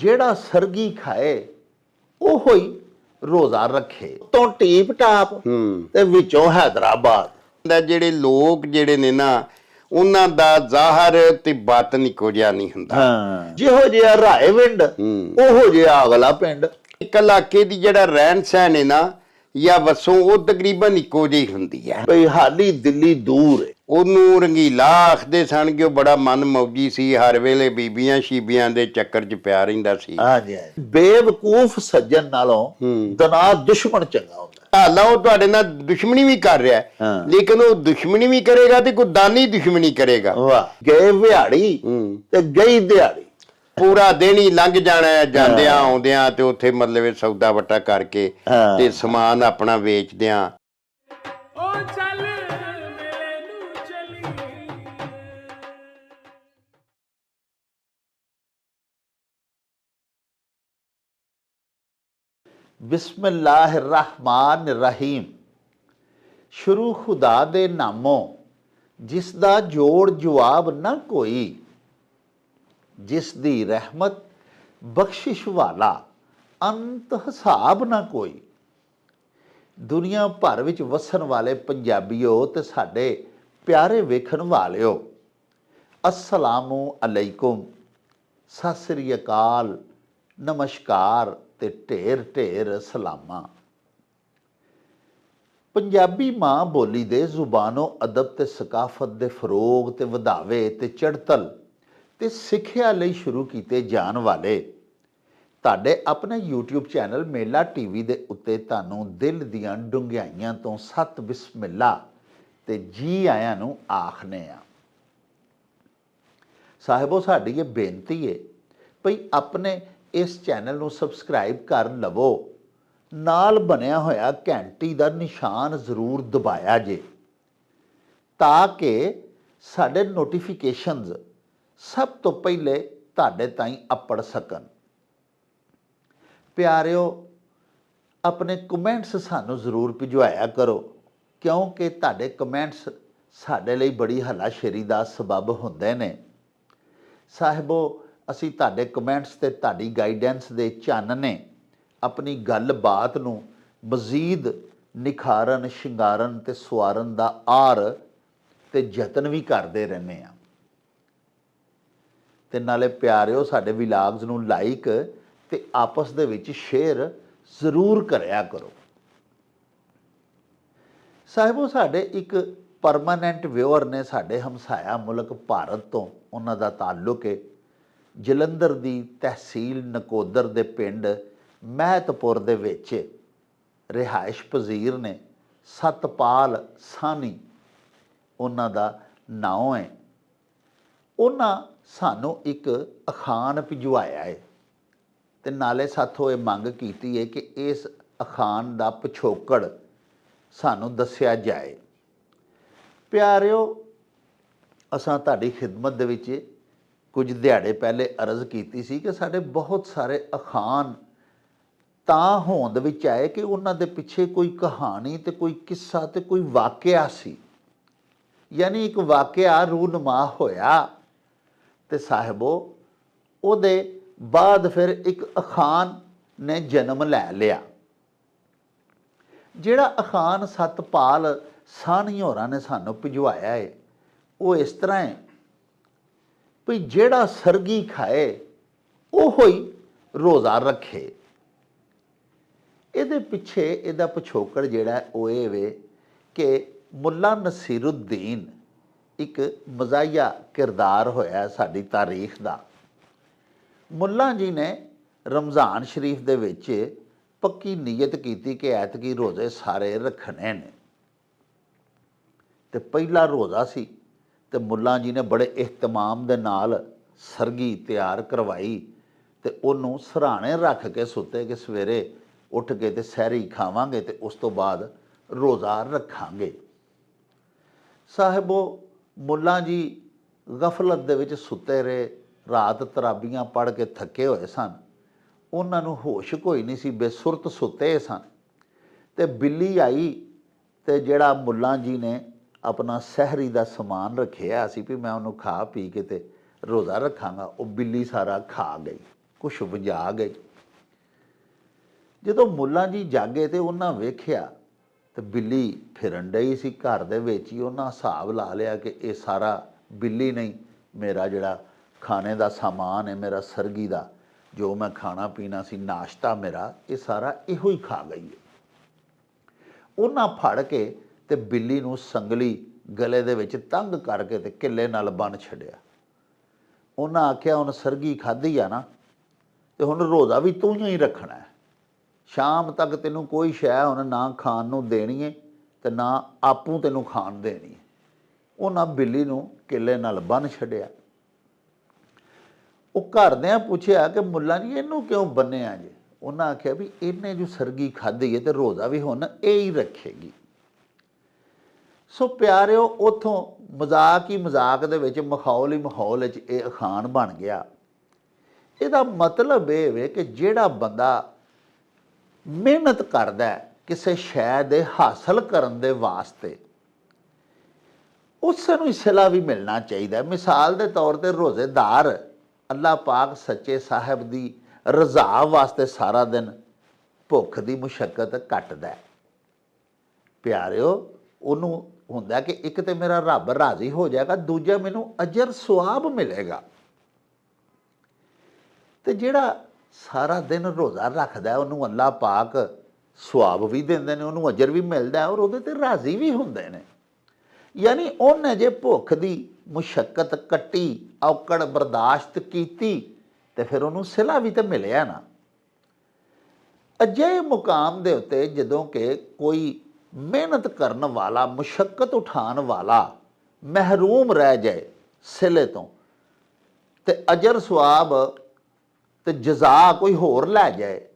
ਜਿਹੜਾ ਸਰਗੀ ਖਾਏ ਉਹ ਹੀ ਰੋਜ਼ਾ ਰੱਖੇ। ਤੋਂ ਟੀਪ ਟਾਪ ਤੇ ਵਿੱਚੋਂ ਹੈਦਰਾਬਾਦ। ਦਾ ਜਿਹੜੇ ਲੋਕ ਜਿਹੜੇ ਨੇ ਨਾ ਉਹਨਾਂ ਦਾ ਜ਼ਾਹਰ ਤੇ ਬਾਤਨ ਇੱਕੋ ਜਿਹਾ ਨਹੀਂ ਹੁੰਦਾ। ਹਾਂ। ਜਿਹੋ ਜਿਹਾ ਰਾਏਵਿੰਡ ਹੂੰ। ਉਹੋ ਜਿਹਾ ਅਗਲਾ ਪਿੰਡ। ਇੱਕ ਇਲਾਕੇ ਦੀ ਜਿਹੜਾ ਰਹਿਣ ਸਹਿਣ ਹੈ ਨਾ ਜਾਂ ਵਸੋਂ ਉਹ ਤਕਰੀਬਨ ਇੱਕੋ ਜਿਹੀ ਹੁੰਦੀ ਹੈ। ਭਈ ਹਾਲੀ ਦਿੱਲੀ ਦੂਰ ਹੈ। ਉਹਨੂੰ ਰੰਗੀਲਾ ਆਖਦੇ ਸਨ ਕਿ ਉਹ ਬੜਾ ਮਨ ਮੌਜੀ ਸੀ ਹਰ ਵੇਲੇ ਬੀਬੀਆਂ ਸ਼ੀਬੀਆਂ ਦੇ ਚੱਕਰ 'ਚ ਪਿਆ ਰਹਿੰਦਾ ਸੀ। ਹਾਂਜੀ। ਬੇਵਕੂਫ ਸੱਜਣ ਨਾਲੋਂ। ਦਨਾ ਦੁਸ਼ਮਣ ਚੰਗਾ ਹੁੰਦਾ। ਹਾਲਾ ਉਹ ਤੁਹਾਡੇ ਨਾਲ ਦੁਸ਼ਮਣੀ ਵੀ ਕਰ ਰਿਹਾ। ਲੇਕਿਨ ਉਹ ਦੁਸ਼ਮਣੀ ਵੀ ਕਰੇਗਾ ਤੇ ਕੋਈ ਦਾਨੀ ਦੁਸ਼ਮਣੀ ਕਰੇਗਾ। ਵਾਹ। ਗਏ ਵਿਹਾੜੀ ਤੇ ਗਈ ਦਿਹਾੜੀ। ਪੂਰਾ ਦਿਨ ਹੀ ਲੰਘ ਜਾਣਾ ਹੈ। ਜਾਂਦਿਆਂ ਆਉਂਦਿਆਂ ਤੇ ਉੱਥੇ ਮਤਲਬ ਇਹ ਸੌਦਾ ਵਟਾ ਕਰਕੇ ਹਾਂ। ਤੇ ਸਮਾਨ ਆਪਣਾ ਵੇਚਦਿਆਂ। ਓ ਚੱਲ ਮੇਰੇ ਨੂੰ ਚਲੀ। ਬਿਸਮਿਲ੍ਲਾਹਿਰਰਹਿਮਾਨਿਰਰਹੀਮ। ਸ਼ੁਰੂ ਖੁਦਾ ਦੇ ਨਾਮੋਂ ਜਿਸ ਦਾ ਜੋੜ ਜਵਾਬ ਨਾ ਕੋਈ ਜਿਸ ਦੀ ਰਹਿਮਤ ਬਖਸ਼ਿਸ਼ ਵਾਲਾ ਅੰਤ ਹਿਸਾਬ ਨਾ ਕੋਈ। ਦੁਨੀਆ ਭਰ ਵਿੱਚ ਵਸਣ ਵਾਲੇ ਪੰਜਾਬੀਓ ਤੇ ਸਾਡੇ ਪਿਆਰੇ ਵੇਖਣ ਵਾਲਿਓ, ਅਸਲਾਮੁ ਅਲੈਕੁਮ। ਸਤਿ ਸ੍ਰੀ ਅਕਾਲ। ਨਮਸਕਾਰ ਤੇ ਢੇਰ ਢੇਰ ਸਲਾਮਾਂ। ਪੰਜਾਬੀ ਮਾਂ ਬੋਲੀ ਦੇ ਜ਼ੁਬਾਨੋ ਅਦਬ ਤੇ ਸਕਾਫਤ ਦੇ ਫਰੋਗ ਤੇ ਵਧਾਵੇ ਤੇ ਚੜਤਲ ਤੇ ਸਿੱਖਿਆ ਲਈ ਸ਼ੁਰੂ ਕੀਤੇ ਜਾਣ ਵਾਲੇ। ਤੁਹਾਡੇ ਆਪਣੇ YouTube ਚੈਨਲ ਮੇਲਾ ਟੀਵੀ ਦੇ ਉੱਤੇ ਤੁਹਾਨੂੰ ਦਿਲ ਦੀਆਂ ਡੁੰਗਿਆਈਆਂ ਤੋਂ ਸਤ ਬਿਸਮਿਲ੍ਲਾ ਤੇ ਜੀ ਆਇਆਂ ਨੂੰ ਆਖਨੇ ਆ ਸਾਹਿਬੋ, ਸਾਡੀ ਇਹ ਬੇਨਤੀ ਹੈ ਭਈ ਆਪਣੇ ਇਸ ਚੈਨਲ ਨੂੰ ਸਬਸਕ੍ਰਾਈਬ ਕਰ ਲਵੋ। ਨਾਲ ਬਣਿਆ ਹੋਇਆ ਘੰਟੀ ਦਾ ਨਿਸ਼ਾਨ ਜ਼ਰੂਰ ਦਬਾਇਆ ਜੇ। ਤਾਂ ਕਿ ਸਾਡੇ ਨੋਟੀਫਿਕੇਸ਼ਨਸ ਸਭ ਤੋਂ ਪਹਿਲੇ ਤੁਹਾਡੇ ਤਾਈਂ ਅੱਪੜ ਸਕਣ। ਪਿਆਰਿਓ, ਆਪਣੇ ਕਮੈਂਟਸ ਸਾਨੂੰ ਜ਼ਰੂਰ ਭਿਜਵਾਇਆ ਕਰੋ, ਕਿਉਂਕਿ ਤੁਹਾਡੇ ਕਮੈਂਟਸ ਸਾਡੇ ਲਈ ਬੜੀ ਹੱਲਾਸ਼ੇਰੀ ਦਾ ਸਬਬ ਹੁੰਦੇ ਨੇ। ਸਾਹਿਬੋ, ਅਸੀਂ ਤੁਹਾਡੇ ਕਮੈਂਟਸ ਤੇ ਤੁਹਾਡੀ ਗਾਈਡੈਂਸ ਦੇ ਚਾਨਣੇ ਆਪਣੀ ਗੱਲਬਾਤ ਨੂੰ ਮਜ਼ੀਦ ਨਿਖਾਰਨ, ਸ਼ਿੰਗਾਰਨ ਤੇ ਸਵਾਰਨ ਦਾ ਆਰ ਤੇ ਯਤਨ ਵੀ ਕਰਦੇ ਰਹਿੰਦੇ ਆ ਤੇ ਨਾਲੇ ਪਿਆਰਿਓ, ਸਾਡੇ ਵਿਲਾਗਸ ਨੂੰ ਲਾਈਕ ਤੇ ਆਪਸ ਦੇ ਵਿੱਚ ਸ਼ੇਅਰ ਜ਼ਰੂਰ ਕਰਿਆ ਕਰੋ। ਸਾਹਿਬੋ, ਸਾਡੇ ਇੱਕ ਪਰਮਾਨੈਂਟ ਵਿਊਅਰ ਨੇ ਸਾਡੇ ਹਮਸਾਇਆ ਮੁਲਕ ਭਾਰਤ ਤੋਂ ਉਹਨਾਂ ਦਾ ਤਾਲੁਕ ਹੈ ਜਲੰਧਰ ਦੀ ਤਹਿਸੀਲ ਨਕੋਦਰ ਦੇ ਪਿੰਡ ਮਹਿਤਪੁਰ ਦੇ ਵਿੱਚ ਰਿਹਾਇਸ਼ ਪਜ਼ੀਰ ਨੇ ਸਤਪਾਲ ਸਾਨੀ ਉਹਨਾਂ ਦਾ ਨਾਮ ਹੈ ਉਹਨਾਂ ਸਾਨੂੰ ਇੱਕ ਅਖਾਨ ਭਿਜਵਾਇਆ ਹੈ ਤੇ ਨਾਲੇ ਸਾਥੋਂ ਇਹ ਮੰਗ ਕੀਤੀ ਹੈ ਕਿ ਇਸ ਅਖਾਨ ਦਾ ਪਿਛੋਕੜ ਸਾਨੂੰ ਦੱਸਿਆ ਜਾਏ। ਪਿਆਰਿਓ, ਅਸਾਂ ਤੁਹਾਡੀ ਖਿਦਮਤ ਦੇ ਵਿੱਚ ਕੁਝ ਦਿਹਾੜੇ ਪਹਿਲੇ ਅਰਜ਼ ਕੀਤੀ ਸੀ ਕਿ ਸਾਡੇ ਬਹੁਤ ਸਾਰੇ ਅਖਾਨ ਤਾਂ ਹੋਂਦ ਵਿੱਚ ਆਏ ਕਿ ਉਹਨਾਂ ਦੇ ਪਿੱਛੇ ਕੋਈ ਕਹਾਣੀ ਤੇ ਕੋਈ ਕਿੱਸਾ ਤੇ ਕੋਈ ਵਾਕਿਆ ਸੀ। ਯਾਨੀ ਇੱਕ ਵਾਕਿਆ ਰੂਨਮਾ ਹੋਇਆ। ਤੇ ਸਾਹਿਬੋ, ਉਹਦੇ ਬਾਅਦ ਫਿਰ ਇੱਕ ਅਖਾਨ ਨੇ ਜਨਮ ਲੈ ਲਿਆ। ਜਿਹੜਾ ਅਖਾਨ ਸਤਪਾਲ ਸਾਹਣੀ ਹੋਰਾਂ ਨੇ ਸਾਨੂੰ ਭਿਜਵਾਇਆ ਹੈ ਉਹ ਇਸ ਤਰ੍ਹਾਂ ਹੈ ਵੀ ਜਿਹੜਾ ਸਰਗੀ ਖਾਏ, ਉਹ ਹੀ ਰੋਜ਼ਾ ਰੱਖੇ। ਇਹਦੇ ਪਿੱਛੇ ਇਹਦਾ ਪਿਛੋਕੜ ਜਿਹੜਾ ਉਹ ਇਹ ਵੇ ਕਿ ਮੁੱਲਾ ਨਸੀਰੁদ্ਦੀਨ ਇੱਕ ਮਜ਼ਾਇਆ ਕਿਰਦਾਰ ਹੋਇਆ ਸਾਡੀ ਤਾਰੀਖ ਦਾ। ਮੁੱਲਾ ਜੀ ਨੇ ਰਮਜ਼ਾਨ ਸ਼ਰੀਫ ਦੇ ਵਿੱਚ ਪੱਕੀ ਨੀਅਤ ਕੀਤੀ ਕਿ ਐਤਕੀ ਰੋਜ਼ੇ ਸਾਰੇ ਰੱਖਣੇ ਨੇ। ਤੇ ਪਹਿਲਾ ਰੋਜ਼ਾ ਸੀ ਤੇ ਮੁੱਲਾ ਜੀ ਨੇ ਬੜੇ ihtimam ਦੇ ਨਾਲ ਸਰਗੀ ਤਿਆਰ ਕਰਵਾਈ ਤੇ ਉਹਨੂੰ ਸਰਾਣੇ ਰੱਖ ਕੇ ਸੁੱਤੇ ਕਿ ਸਵੇਰੇ ਉੱਠ ਕੇ ਤੇ ਸਹਿਰੀ ਖਾਵਾਂਗੇ ਤੇ ਉਸ ਤੋਂ ਬਾਅਦ ਰੋਜ਼ਾ ਰੱਖਾਂਗੇ। ਸਾਹਿਬੋ ਮੁੱਲਾ ਜੀ ਗਫਲਤ ਦੇ ਵਿੱਚ ਸੁੱਤੇ ਰਹੇ, ਰਾਤ ਤਰਾਬੀਆਂ ਪੜ ਕੇ ਥੱਕੇ ਹੋਏ ਸਨ। ਉਹਨਾਂ ਨੂੰ ਹੋਸ਼ ਕੋਈ ਨਹੀਂ ਸੀ, ਬੇਸੁਰਤ ਸੁੱਤੇ ਸਨ। ਤੇ ਬਿੱਲੀ ਆਈ ਤੇ ਜਿਹੜਾ ਮੁੱਲਾ ਜੀ ਨੇ ਆਪਣਾ ਸਹਿਰੀ ਦਾ ਸਮਾਨ ਰੱਖਿਆ ਸੀ ਵੀ ਮੈਂ ਉਹਨੂੰ ਖਾ ਪੀ ਕੇ ਤੇ ਰੋਜ਼ਾ ਰੱਖਾਂਗਾ, ਉਹ ਬਿੱਲੀ ਸਾਰਾ ਖਾ ਗਈ, ਕੁਛ ਵਜਾ ਗਈ। ਜਦੋਂ ਮੁੱਲਾ ਜੀ ਜਾਗੇ ਤੇ ਉਹਨਾਂ ਵੇਖਿਆ ਤੇ ਬਿੱਲੀ ਫਿਰਨ ਡਈ ਸੀ ਘਰ ਦੇ ਵਿੱਚ ਹੀ, ਉਹਨਾਂ ਹਿਸਾਬ ਲਾ ਲਿਆ ਕਿ ਇਹ ਸਾਰਾ ਬਿੱਲੀ ਨਹੀਂ, ਮੇਰਾ ਜਿਹੜਾ ਖਾਣੇ ਦਾ ਸਾਮਾਨ ਹੈ, ਮੇਰਾ ਸਰਗੀ ਦਾ, ਜੋ ਮੈਂ ਖਾਣਾ ਪੀਣਾ ਸੀ, ਨਾਸ਼ਤਾ ਮੇਰਾ, ਇਹ ਸਾਰਾ ਇਹੋ ਹੀ ਖਾ ਗਈ ਹੈ। ਉਹਨਾਂ ਫੜ ਕੇ ਤੇ ਬਿੱਲੀ ਨੂੰ ਸੰਗਲੀ ਗਲੇ ਦੇ ਵਿੱਚ ਤੰਗ ਕਰਕੇ ਤੇ ਕਿੱਲੇ ਨਾਲ ਬੰਨ ਛੱਡਿਆ। ਉਹਨਾਂ ਆਖਿਆ, ਹੁਣ ਸਰਗੀ ਖਾਧੀ ਆ ਨਾ, ਤੇ ਹੁਣ ਰੋਜ਼ਾ ਵੀ ਤੂੰ ਹੀ ਰੱਖਣਾ ਸ਼ਾਮ ਤੱਕ ਤੈਨੂੰ ਕੋਈ ਸ਼ੈ ਹੁਣ ਨਾ ਖਾਣ ਨੂੰ ਦੇਣੀ ਹੈ ਤੇ ਨਾ ਆਪੂ ਤੈਨੂੰ ਖਾਣ ਦੇਣੀ ਹੈ ਉਹਨਾਂ ਬਿੱਲੀ ਨੂੰ ਕਿੱਲੇ ਨਾਲ ਬੰਨ ਛੱਡਿਆ। ਉਹ ਘਰਦਿਆਂ ਪੁੱਛਿਆ ਕਿ ਮੁੱਲਾ ਜੀ, ਇਹਨੂੰ ਕਿਉਂ ਬੰਨਿਆ ਜੇ? ਉਹਨਾਂ ਆਖਿਆ ਵੀ ਇਹਨੇ ਜੋ ਸਰਗੀ ਖਾਧੀ ਹੈ ਤੇ ਰੋਜ਼ਾ ਵੀ ਹੁਣ ਇਹ ਹੀ ਰੱਖੇਗੀ। ਸੋ ਪਿਆਰਿਓ, ਉਥੋਂ ਮਜ਼ਾਕ ਹੀ ਮਜ਼ਾਕ ਦੇ ਵਿੱਚ ਮਖੌਲ ਹੀ ਮਖੌਲ ਵਿੱਚ ਇਹ ਅਖਾਣ ਬਣ ਗਿਆ। ਇਹਦਾ ਮਤਲਬ ਇਹ ਵੇ ਕਿ ਜਿਹੜਾ ਬੰਦਾ ਮਿਹਨਤ ਕਰਦਾ ਕਿਸੇ ਸ਼ੈ ਦੇ ਹਾਸਲ ਕਰਨ ਦੇ ਵਾਸਤੇ। ਉਸ ਨੂੰ ਸਿਲਾ ਵੀ ਮਿਲਣਾ ਚਾਹੀਦਾ ਮਿਸਾਲ ਦੇ ਤੌਰ ਤੇ ਰੋਜ਼ੇਦਾਰ ਅੱਲਾਹ ਪਾਕ ਸੱਚੇ ਸਾਹਿਬ ਦੀ ਰਜ਼ਾ ਵਾਸਤੇ ਸਾਰਾ ਦਿਨ ਭੁੱਖ ਦੀ ਮੁਸ਼ਕਲ ਕੱਟਦਾ ਹੈ। ਪਿਆਰਿਓ, ਉਹਨੂੰ ਹੁੰਦਾ ਕਿ ਇੱਕ ਤੇ ਮੇਰਾ ਰੱਬ ਰਾਜ਼ੀ ਹੋ ਜਾਏਗਾ, ਦੂਜਾ ਮੈਨੂੰ ਅਜਰ ਸਵਾਬ ਮਿਲੇਗਾ। ਤੇ ਜਿਹੜਾ ਸਾਰਾ ਦਿਨ ਰੋਜ਼ਾ ਰੱਖਦਾ ਉਹਨੂੰ ਅੱਲਾਹ ਪਾਕ ਸਵਾਬ ਵੀ ਦਿੰਦੇ ਨੇ, ਉਹਨੂੰ ਅਜਰ ਵੀ ਮਿਲਦਾ ਔਰ ਉਹਦੇ ਤੇ ਰਾਜ਼ੀ ਵੀ ਹੁੰਦੇ ਨੇ। ਯਾਨੀ ਉਹਨੇ ਜੇ ਭੁੱਖ ਦੀ ਮੁਸ਼ਕਲ ਕੱਟੀ, ਔਕੜ ਬਰਦਾਸ਼ਤ ਕੀਤੀ, ਤੇ ਫਿਰ ਉਹਨੂੰ ਸਿਲਾ ਵੀ ਤੇ ਮਿਲਿਆ ਨਾ। ਅਜਿਹੇ ਮੁਕਾਮ ਦੇ ਉੱਤੇ ਜਦੋਂ ਕਿ ਕੋਈ ਮਿਹਨਤ ਕਰਨ ਵਾਲਾ ਮੁਸ਼ਕਲ ਉਠਾਉਣ ਵਾਲਾ ਮਹਿਰੂਮ ਰਹਿ ਜਾਏ ਸਿਲੇ ਤੋਂ, ਤੇ ਅਜਰ ਸਵਾਬ ਤੇ ਜਜ਼ਾ ਕੋਈ ਹੋਰ ਲੈ ਜਾਏ।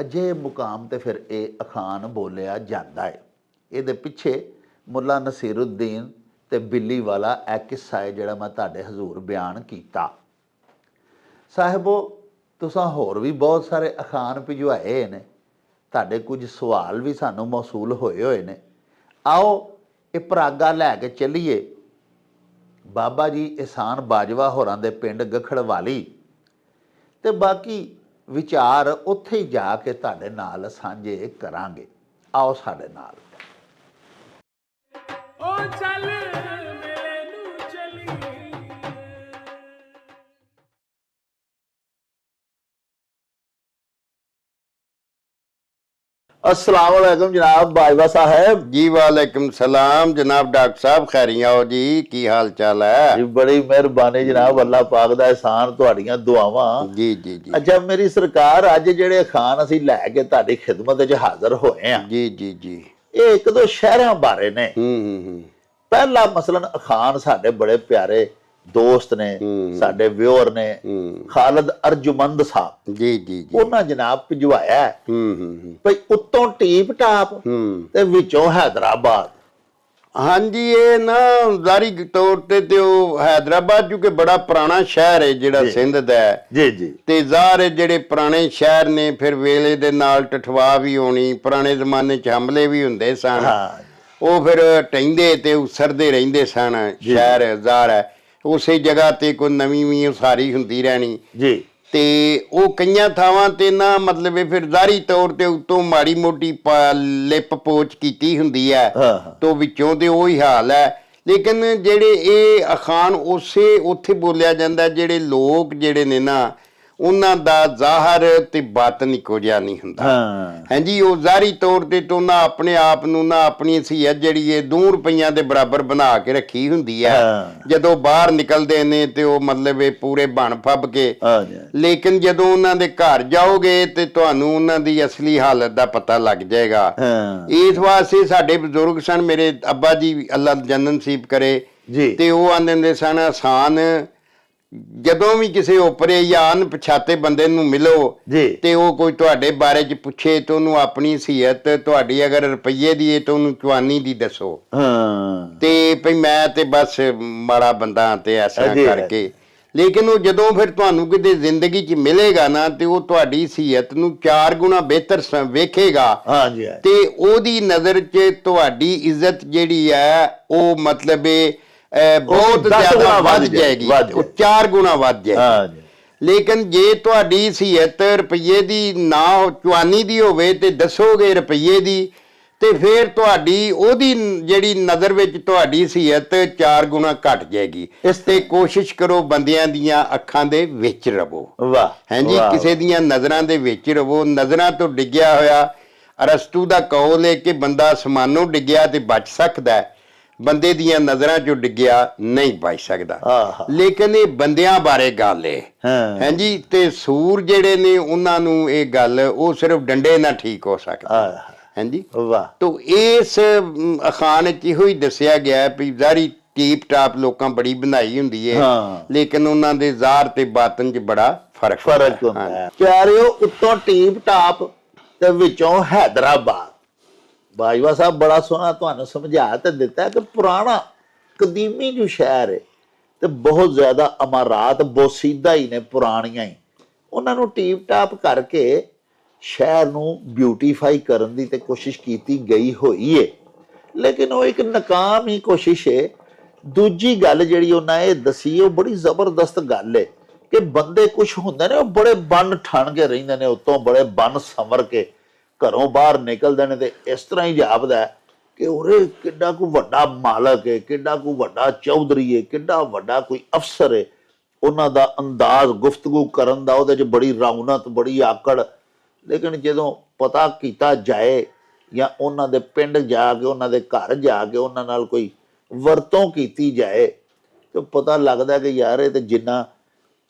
ਅਜੇ ਮੁਕਾਮ ਤੇ ਫਿਰ ਇਹ ਅਖਾਨ ਬੋਲਿਆ ਜਾਂਦਾ ਹੈ ਇਹਦੇ ਪਿੱਛੇ ਮੁੱਲਾ ਨਸੀਰੁদ্ਦੀਨ ਤੇ ਬਿੱਲੀ ਵਾਲਾ ਇਹ ਕਿੱਸਾ ਹੈ ਜਿਹੜਾ ਮੈਂ ਤੁਹਾਡੇ ਹਜ਼ੂਰ ਬਿਆਨ ਕੀਤਾ। ਸਾਹਿਬੋ, ਤੁਸੀਂ ਹੋਰ ਵੀ ਬਹੁਤ ਸਾਰੇ ਅਖਾਨ ਭਿਜਵਾਏ ਨੇ। ਤੁਹਾਡੇ ਕੁਝ ਸਵਾਲ ਵੀ ਸਾਨੂੰ ਮੌਸੂਲ ਹੋਏ ਹੋਏ ਨੇ। ਆਓ ਇਹ ਪਰਾਗਾ ਲੈ ਕੇ ਚੱਲੀਏ। ਬਾਬਾ ਜੀ ਇਸਾਨ ਬਾਜਵਾ ਹੋਰਾਂ ਦੇ ਪਿੰਡ ਗਖੜਵਾਲੀ ਤੇ ਬਾਕੀ ਵਿਚਾਰ ਉੱਥੇ ਹੀ ਜਾ ਕੇ ਤੁਹਾਡੇ ਨਾਲ ਸਾਂਝੇ ਕਰਾਂਗੇ। ਆਓ ਸਾਡੇ ਨਾਲ। ਓ ਚੱਲ। ਅਸਲਾਮ ਵਾਲੇਕਮ ਜਨਾਬ ਬਾਜਵਾ ਸਾਹਿਬ। ਜੀ ਵਾਲੇਕਮ ਸਲਾਮ। ਜਨਾਬ ਡਾਕਟਰ ਸਾਹਿਬ ਖੈਰੀਆਂ ਹੋ ਜੀ? ਕੀ ਹਾਲ ਚਾਲ ਹੈ? ਜੀ ਬੜੀ ਮਿਹਰਬਾਨੀ ਜਨਾਬ। ਅੱਲਾਹ ਪਾਕ ਦਾ ਇਹਸਾਨ ਤੁਹਾਡੀਆਂ ਦੁਆਵਾਂ। ਜੀ ਜੀ ਜੀ। ਅੱਛਾ ਮੇਰੀ ਸਰਕਾਰ ਅੱਜ ਜਿਹੜੇ ਖਾਨ ਅਸੀਂ ਲੈ ਕੇ ਤੁਹਾਡੀ ਖਿਦਮਤ ਵਿੱਚ ਹਾਜ਼ਰ ਹੋਏ ਆ ਜੀ ਜੀ ਜੀ। ਇਹ ਇੱਕ ਦੋ ਸ਼ਹਿਰਾਂ ਬਾਰੇ ਨੇ। ਹੂੰ ਹੂੰ ਹੂੰ। ਪਹਿਲਾ ਮਸਲਨ ਅਖਾਨ ਸਾਡੇ ਬੜੇ ਪਿਆਰੇ ਦੋਸਤ ਨੇ। ਸਾਡੇ ਵਿਓਰ ਨੇ ਖਾਲਦ ਅਰਜੁਮੰਦ ਸਾਹਿਬ। ਜੀ ਜੀ ਜੀ। ਉਹਨਾਂ ਜਨਾਬ ਭਿਜਵਾਇਆ ਹੈ। ਹੂੰ ਭਈ ਉੱਤੋਂ ਟੀਪ ਟਾਪ ਤੇ ਵਿੱਚੋਂ ਹੈਦਰਾਬਾਦ। ਹਾਂਜੀ ਇਹ ਨਾ ਜ਼ਾਰੀ ਤੌਰ ਤੇ ਤੇ ਉਹ ਹੈਦਰਾਬਾਦ ਕਿਉਂਕਿ ਬੜਾ ਪੁਰਾਣਾ ਸ਼ਹਿਰ ਹੈ ਜਿਹੜਾ। ਸਿੰਧ ਦਾ ਹੈ। ਜੀ ਜੀ। ਤੇ ਜ਼ਾਹਰ ਹੈ ਜਿਹੜੇ ਪੁਰਾਣੇ ਸ਼ਹਿਰ ਨੇ ਫਿਰ ਵੇਲੇ ਦੇ ਨਾਲ ਟਠਵਾ ਵੀ ਹੋਣੀ ਪੁਰਾਣੇ ਜ਼ਮਾਨੇ 'ਚ ਹਮਲੇ ਵੀ ਹੁੰਦੇ ਸਨ। ਹਾਂ। ਉਹ ਫਿਰ ਟੈਂਦੇ ਤੇ ਉਸਰਦੇ ਰਹਿੰਦੇ ਸਨ। ਸ਼ਹਿਰ ਜ਼ਾਹਰ ਹੈ। ਉਸੇ ਜਗ੍ਹਾ ਤੇ ਕੋਈ ਨਵੀਂ ਵੀ ਉਸਾਰੀ ਹੁੰਦੀ ਰਹਿਣੀ। ਜੀ। ਤੇ ਉਹ ਕਈਆਂ ਥਾਵਾਂ ਤੇ ਨਾ ਮਤਲਬ ਇਹ ਫਿਰ ਜ਼ਾਰੀ ਤੌਰ ਤੇ ਉਤੋਂ ਮਾੜੀ ਮੋਟੀ ਲਿਪ ਪੋਚ ਕੀਤੀ ਹੁੰਦੀ ਹੈ। ਹਾਂ ਹਾਂ। ਤੋਂ ਵਿੱਚੋਂ ਤੇ ਉਹੀ ਹਾਲ ਹੈ। ਲੇਕਿਨ ਜਿਹੜੇ ਇਹ ਅਖਾਨ ਉਸੇ ਉੱਥੇ ਬੋਲਿਆ ਜਾਂਦਾ ਜਿਹੜੇ ਲੋਕ ਜਿਹੜੇ ਨੇ ਨਾ ਉਹਨਾਂ ਦਾ ਜ਼ਾਹਰ ਤੇ ਬਾਤਨ ਇੱਕੋ ਜਿਹਾ ਨਹੀਂ ਹੁੰਦਾ। ਹਾਂ। ਹਾਂਜੀ ਉਹ ਜ਼ਾਰੀ ਤੌਰ ਤੇ ਤੋਂ ਨਾ ਆਪਣੇ ਆਪ ਨੂੰ ਨਾ ਆਪਣੀ ਸੀਹਤ ਜਿਹੜੀ ਇਹ 2 ਰੁਪਈਆਂ ਦੇ ਬਰਾਬਰ ਬਣਾ ਕੇ ਰੱਖੀ ਹੁੰਦੀ ਹੈ। ਜਦੋਂ ਬਾਹਰ ਨਿਕਲਦੇ ਨੇ ਤੇ ਉਹ ਮਤਲਬ ਇਹ ਪੂਰੇ ਬਣ ਫੱਬ ਕੇ। ਲੇਕਿਨ ਜਦੋਂ ਉਹਨਾਂ ਦੇ ਘਰ ਜਾਓਗੇ ਤੇ ਤੁਹਾਨੂੰ ਉਹਨਾਂ ਦੀ ਅਸਲੀ ਹਾਲਤ ਦਾ ਪਤਾ ਲੱਗ ਜਾਏਗਾ। ਇਸ ਵਾਸਤੇ ਸਾਡੇ ਬਜ਼ੁਰਗ ਸਨ ਮੇਰੇ ਅੱਬਾ ਜੀ ਅੱਲਾ ਜੰਨਤ ਨਸੀਬ ਕਰੇ। ਜੀ। ਤੇ ਉਹ ਆਂਦੇ ਹੁੰਦੇ ਸਨ ਆਸਾਨ ਜਦੋਂ ਵੀ ਕਿਸੇ ਓਪਰੇ ਜਾਂ ਅਣਪਛਾਤੇ ਬੰਦੇ ਨੂੰ ਮਿਲੋ ਜੀ। ਤੇ ਉਹ ਕੋਈ ਤੁਹਾਡੇ ਬਾਰੇ ਚ ਪੁੱਛੇ ਤੇ ਉਹਨੂੰ ਆਪਣੀ ਸੀਹਤ ਤੁਹਾਡੀ ਅਗਰ ਰੁਪਈਏ ਦੀ ਹੈ ਤਾਂ ਉਹਨੂੰ ਚਵਾਨੀ ਦੀ ਦੱਸੋ। ਹਾਂ। ਤੇ ਭਈ ਮੈਂ ਤੇ ਬਸ ਮਾੜਾ ਬੰਦਾ ਤੇ ਐਸਾ। ਕਰਕੇ। ਲੇਕਿਨ ਉਹ ਜਦੋਂ ਫਿਰ ਤੁਹਾਨੂੰ ਕਿਤੇ ਜ਼ਿੰਦਗੀ 'ਚ ਮਿਲੇਗਾ ਨਾ ਤੇ ਉਹ ਤੁਹਾਡੀ ਸੀਹਤ ਨੂੰ ਚਾਰ ਗੁਣਾ ਬਿਹਤਰ ਵੇਖੇਗਾ। ਤੇ ਉਹਦੀ ਨਜ਼ਰ 'ਚ ਤੁਹਾਡੀ ਇੱਜ਼ਤ ਜਿਹੜੀ ਹੈ ਉਹ ਮਤਲਬ ਇਹ ਬਹੁਤ ਜ਼ਿਆਦਾ ਵੱਧ ਵੱਧ ਜਾਏ- ਜਾਏਗੀ। ਉਹ ਜਾਏ। ਚਾਰ ਗੁਣਾ ਵੱਧ ਜਾਏਗੀ। ਲੇਕਿਨ ਜੇ ਤੁਹਾਡੀ ਸੀਹਤ ਰੁਪਈਏ ਦੀ ਨਾ ਚਵਾਨੀ ਦੀ ਹੋਵੇ ਤੇ ਦੱਸੋਗੇ ਰੁਪਈਏ ਦੀ ਤੇ ਫਿਰ ਤੁਹਾਡੀ ਉਹਦੀ ਜਿਹੜੀ ਨਜ਼ਰ ਵਿੱਚ ਤੁਹਾਡੀ ਸੀਹਤ ਚਾਰ ਗੁਣਾ ਘਟ ਜਾਏਗੀ। ਇਸ ਤੇ ਕੋਸ਼ਿਸ਼ ਕਰੋ ਬੰਦਿਆਂ ਦੀਆਂ ਅੱਖਾਂ ਦੇ ਵਿੱਚ ਰਵੋ। ਵਾਹ ਹਾਂਜੀ ਕਿਸੇ ਦੀਆਂ ਨਜ਼ਰਾਂ ਦੇ ਵਿੱਚ ਰਵੋ। ਨਜ਼ਰਾਂ ਤੋਂ ਡਿੱਗਿਆ ਹੋਇਆ ਅਰਸਤੂ ਦਾ ਕੌਲ ਹੈ ਕਿ ਬੰਦਾ ਅਸਮਾਨੋਂ ਡਿੱਗਿਆ ਤੇ ਬਚ ਸਕਦਾ ਹੈ। ਬੰਦੇ ਦੀਆਂ ਨਜ਼ਰਾਂ 'ਚੋਂ ਡਿੱਗਿਆ ਨਹੀਂ ਬਚ ਸਕਦਾ। ਲੇਕਿਨ ਇਹ ਬੰਦਿਆਂ ਬਾਰੇ ਗੱਲ ਹਾਂ। ਹਾਂਜੀ ਤੇ ਸੂਰ ਜਿਹੜੇ ਨੇ ਉਹਨਾਂ ਨੂੰ ਇਹ ਗੱਲ ਉਹ ਸਿਰਫ ਡੰਡੇ ਨਾਲ ਠੀਕ ਹੋ ਸਕਦਾ। ਹਾਂਜੀ ਵਾਹ। ਤੋ ਇਸ ਅਖਾਣ ਵਿੱਚ ਇਹੋ ਹੀ ਦੱਸਿਆ ਗਿਆ ਵੀ ਜ਼ਾਰੀ ਟੀਪ ਟਾਪ ਲੋਕਾਂ ਬੜੀ ਬਣਾਈ ਹੁੰਦੀ ਹਾਂ। ਲੇਕਿਨ ਉਹਨਾਂ ਦੇ ਜ਼ਾਹਰ ਤੇ ਬਾਤਨ 'ਚ ਬੜਾ ਫ਼ਰਕ ਫ਼ਰਕ ਹੁੰਦਾ ਪਿਆਰਿਓ ਉੱਤੋਂ ਟੀਪ ਟਾਪ ਤੇ ਵਿੱਚੋਂ ਹੈਦਰਾਬਾਦ। ਬਾਜਵਾ ਸਾਹਿਬ ਬੜਾ ਸੋਹਣਾ ਤੁਹਾਨੂੰ ਸਮਝਾ ਤੇ ਦਿੱਤਾ ਕਿ ਪੁਰਾਣਾ ਕਦੀਮੀ ਜੋ ਸ਼ਹਿਰ ਹੈ ਤੇ ਬਹੁਤ ਜ਼ਿਆਦਾ ਅਮਾਰਾਤ ਬੋਸੀਦਾ ਹੀ ਨੇ ਪੁਰਾਣੀਆਂ ਹੀ। ਉਹਨਾਂ ਨੂੰ ਟੀਪ ਟਾਪ ਕਰਕੇ ਸ਼ਹਿਰ ਨੂੰ ਬਿਊਟੀਫਾਈ ਕਰਨ ਦੀ ਤੇ ਕੋਸ਼ਿਸ਼ ਕੀਤੀ ਗਈ ਹੋਈ ਏ। ਲੇਕਿਨ ਉਹ ਇੱਕ ਨਾਕਾਮ ਹੀ ਕੋਸ਼ਿਸ਼ ਏ। ਦੂਜੀ ਗੱਲ ਜਿਹੜੀ ਉਹਨਾਂ ਇਹ ਦਸੀ ਉਹ ਬੜੀ ਜ਼ਬਰਦਸਤ ਗੱਲ ਏ ਕਿ ਬੰਦੇ ਕੁਝ ਹੁੰਦੇ ਨੇ, ਉਹ ਬੜੇ ਬੰਨ ਠਣ ਕੇ ਰਹਿੰਦੇ ਨੇ, ਉਤੋਂ ਬੜੇ ਬੰਨ ਸਮਰ ਕੇ। ਘਰੋਂ ਬਾਹਰ ਨਿਕਲਦੇ ਨੇ ਤੇ ਇਸ ਤਰ੍ਹਾਂ ਹੀ ਜਾਪਦਾ ਕਿ ਉਰੇ ਕਿੱਡਾ ਕੋ ਵੱਡਾ ਮਾਲਕ ਹੈ, ਕਿੱਡਾ ਕੋ ਵੱਡਾ ਚੌਧਰੀ ਹੈ, ਕਿੱਡਾ ਵੱਡਾ ਕੋਈ ਅਫਸਰ ਹੈ। ਉਹਨਾਂ ਦਾ ਅੰਦਾਜ਼ ਗੁਫ਼ਤਗੂ ਕਰਨ ਦਾ ਉਹਦੇ 'ਚ ਬੜੀ ਰੌਣਕ, ਬੜੀ ਆਕੜ। ਲੇਕਿਨ ਜਦੋਂ ਪਤਾ ਕੀਤਾ ਜਾਏ ਜਾਂ ਉਹਨਾਂ ਦੇ ਪਿੰਡ ਜਾ ਕੇ, ਉਹਨਾਂ ਦੇ ਘਰ ਜਾ ਕੇ ਉਹਨਾਂ ਨਾਲ ਕੋਈ ਵਰਤੋਂ ਕੀਤੀ ਜਾਏ, ਤੇ ਪਤਾ ਲੱਗਦਾ ਕਿ ਯਾਰ ਇਹ ਤੇ ਜਿੰਨਾ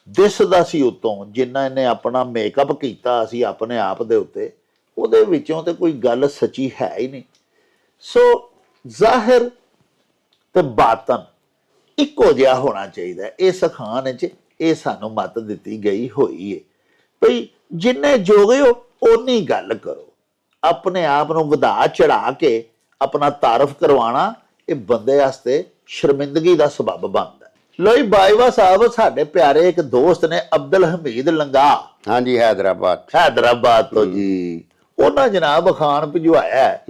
ਦਿਸਦਾ ਸੀ ਉਤੋਂ, ਜਿੰਨਾ ਇਹਨੇ ਆਪਣਾ ਮੇਕਅਪ ਕੀਤਾ ਸੀ ਆਪਣੇ ਆਪ ਦੇ ਉੱਤੇ ਉਹਦੇ ਵਿੱਚੋਂ ਤੇ ਕੋਈ ਗੱਲ ਸੱਚੀ ਹੈ ਹੀ ਨਹੀਂ। ਸੋ ਜ਼ਾਹਿਰ ਤੇ ਬਾਤਨ ਇੱਕੋ ਜਿਹਾ ਹੋਣਾ ਚਾਹੀਦਾ ਹੈ। ਇਸ ਖਾਨ ਵਿੱਚ ਇਹ ਸਾਨੂੰ ਮੱਤ ਦਿੱਤੀ ਗਈ ਹੋਈ ਹੈ ਭਈ ਜਿੰਨੇ ਜੋਗੇ ਹੋ ਓਨੀ ਗੱਲ ਕਰੋ। ਆਪਣੇ ਆਪ ਨੂੰ ਵਧਾ ਚੜਾ ਕੇ ਆਪਣਾ ਤਾਰਫ ਕਰਵਾਉਣਾ ਇਹ ਬੰਦੇ ਵਾਸਤੇ ਸ਼ਰਮਿੰਦਗੀ ਦਾ ਸਬਬ ਬਣਦਾ। ਲੋਈ ਬਾਈਵਾ ਸਾਹਿਬ ਸਾਡੇ ਪਿਆਰੇ ਇੱਕ ਦੋਸਤ ਨੇ ਅਬਦੁਲ ਹਮੀਦ ਲੰਗਾ। ਹਾਂਜੀ ਹੈਦਰਾਬਾਦ। ਹੈਦਰਾਬਾਦ ਤੋਂ ਜੀ। ਉਹਨਾਂ ਜਨਾਬ ਖਾਨ ਭਿਜਵਾਇਆ ਹੈ।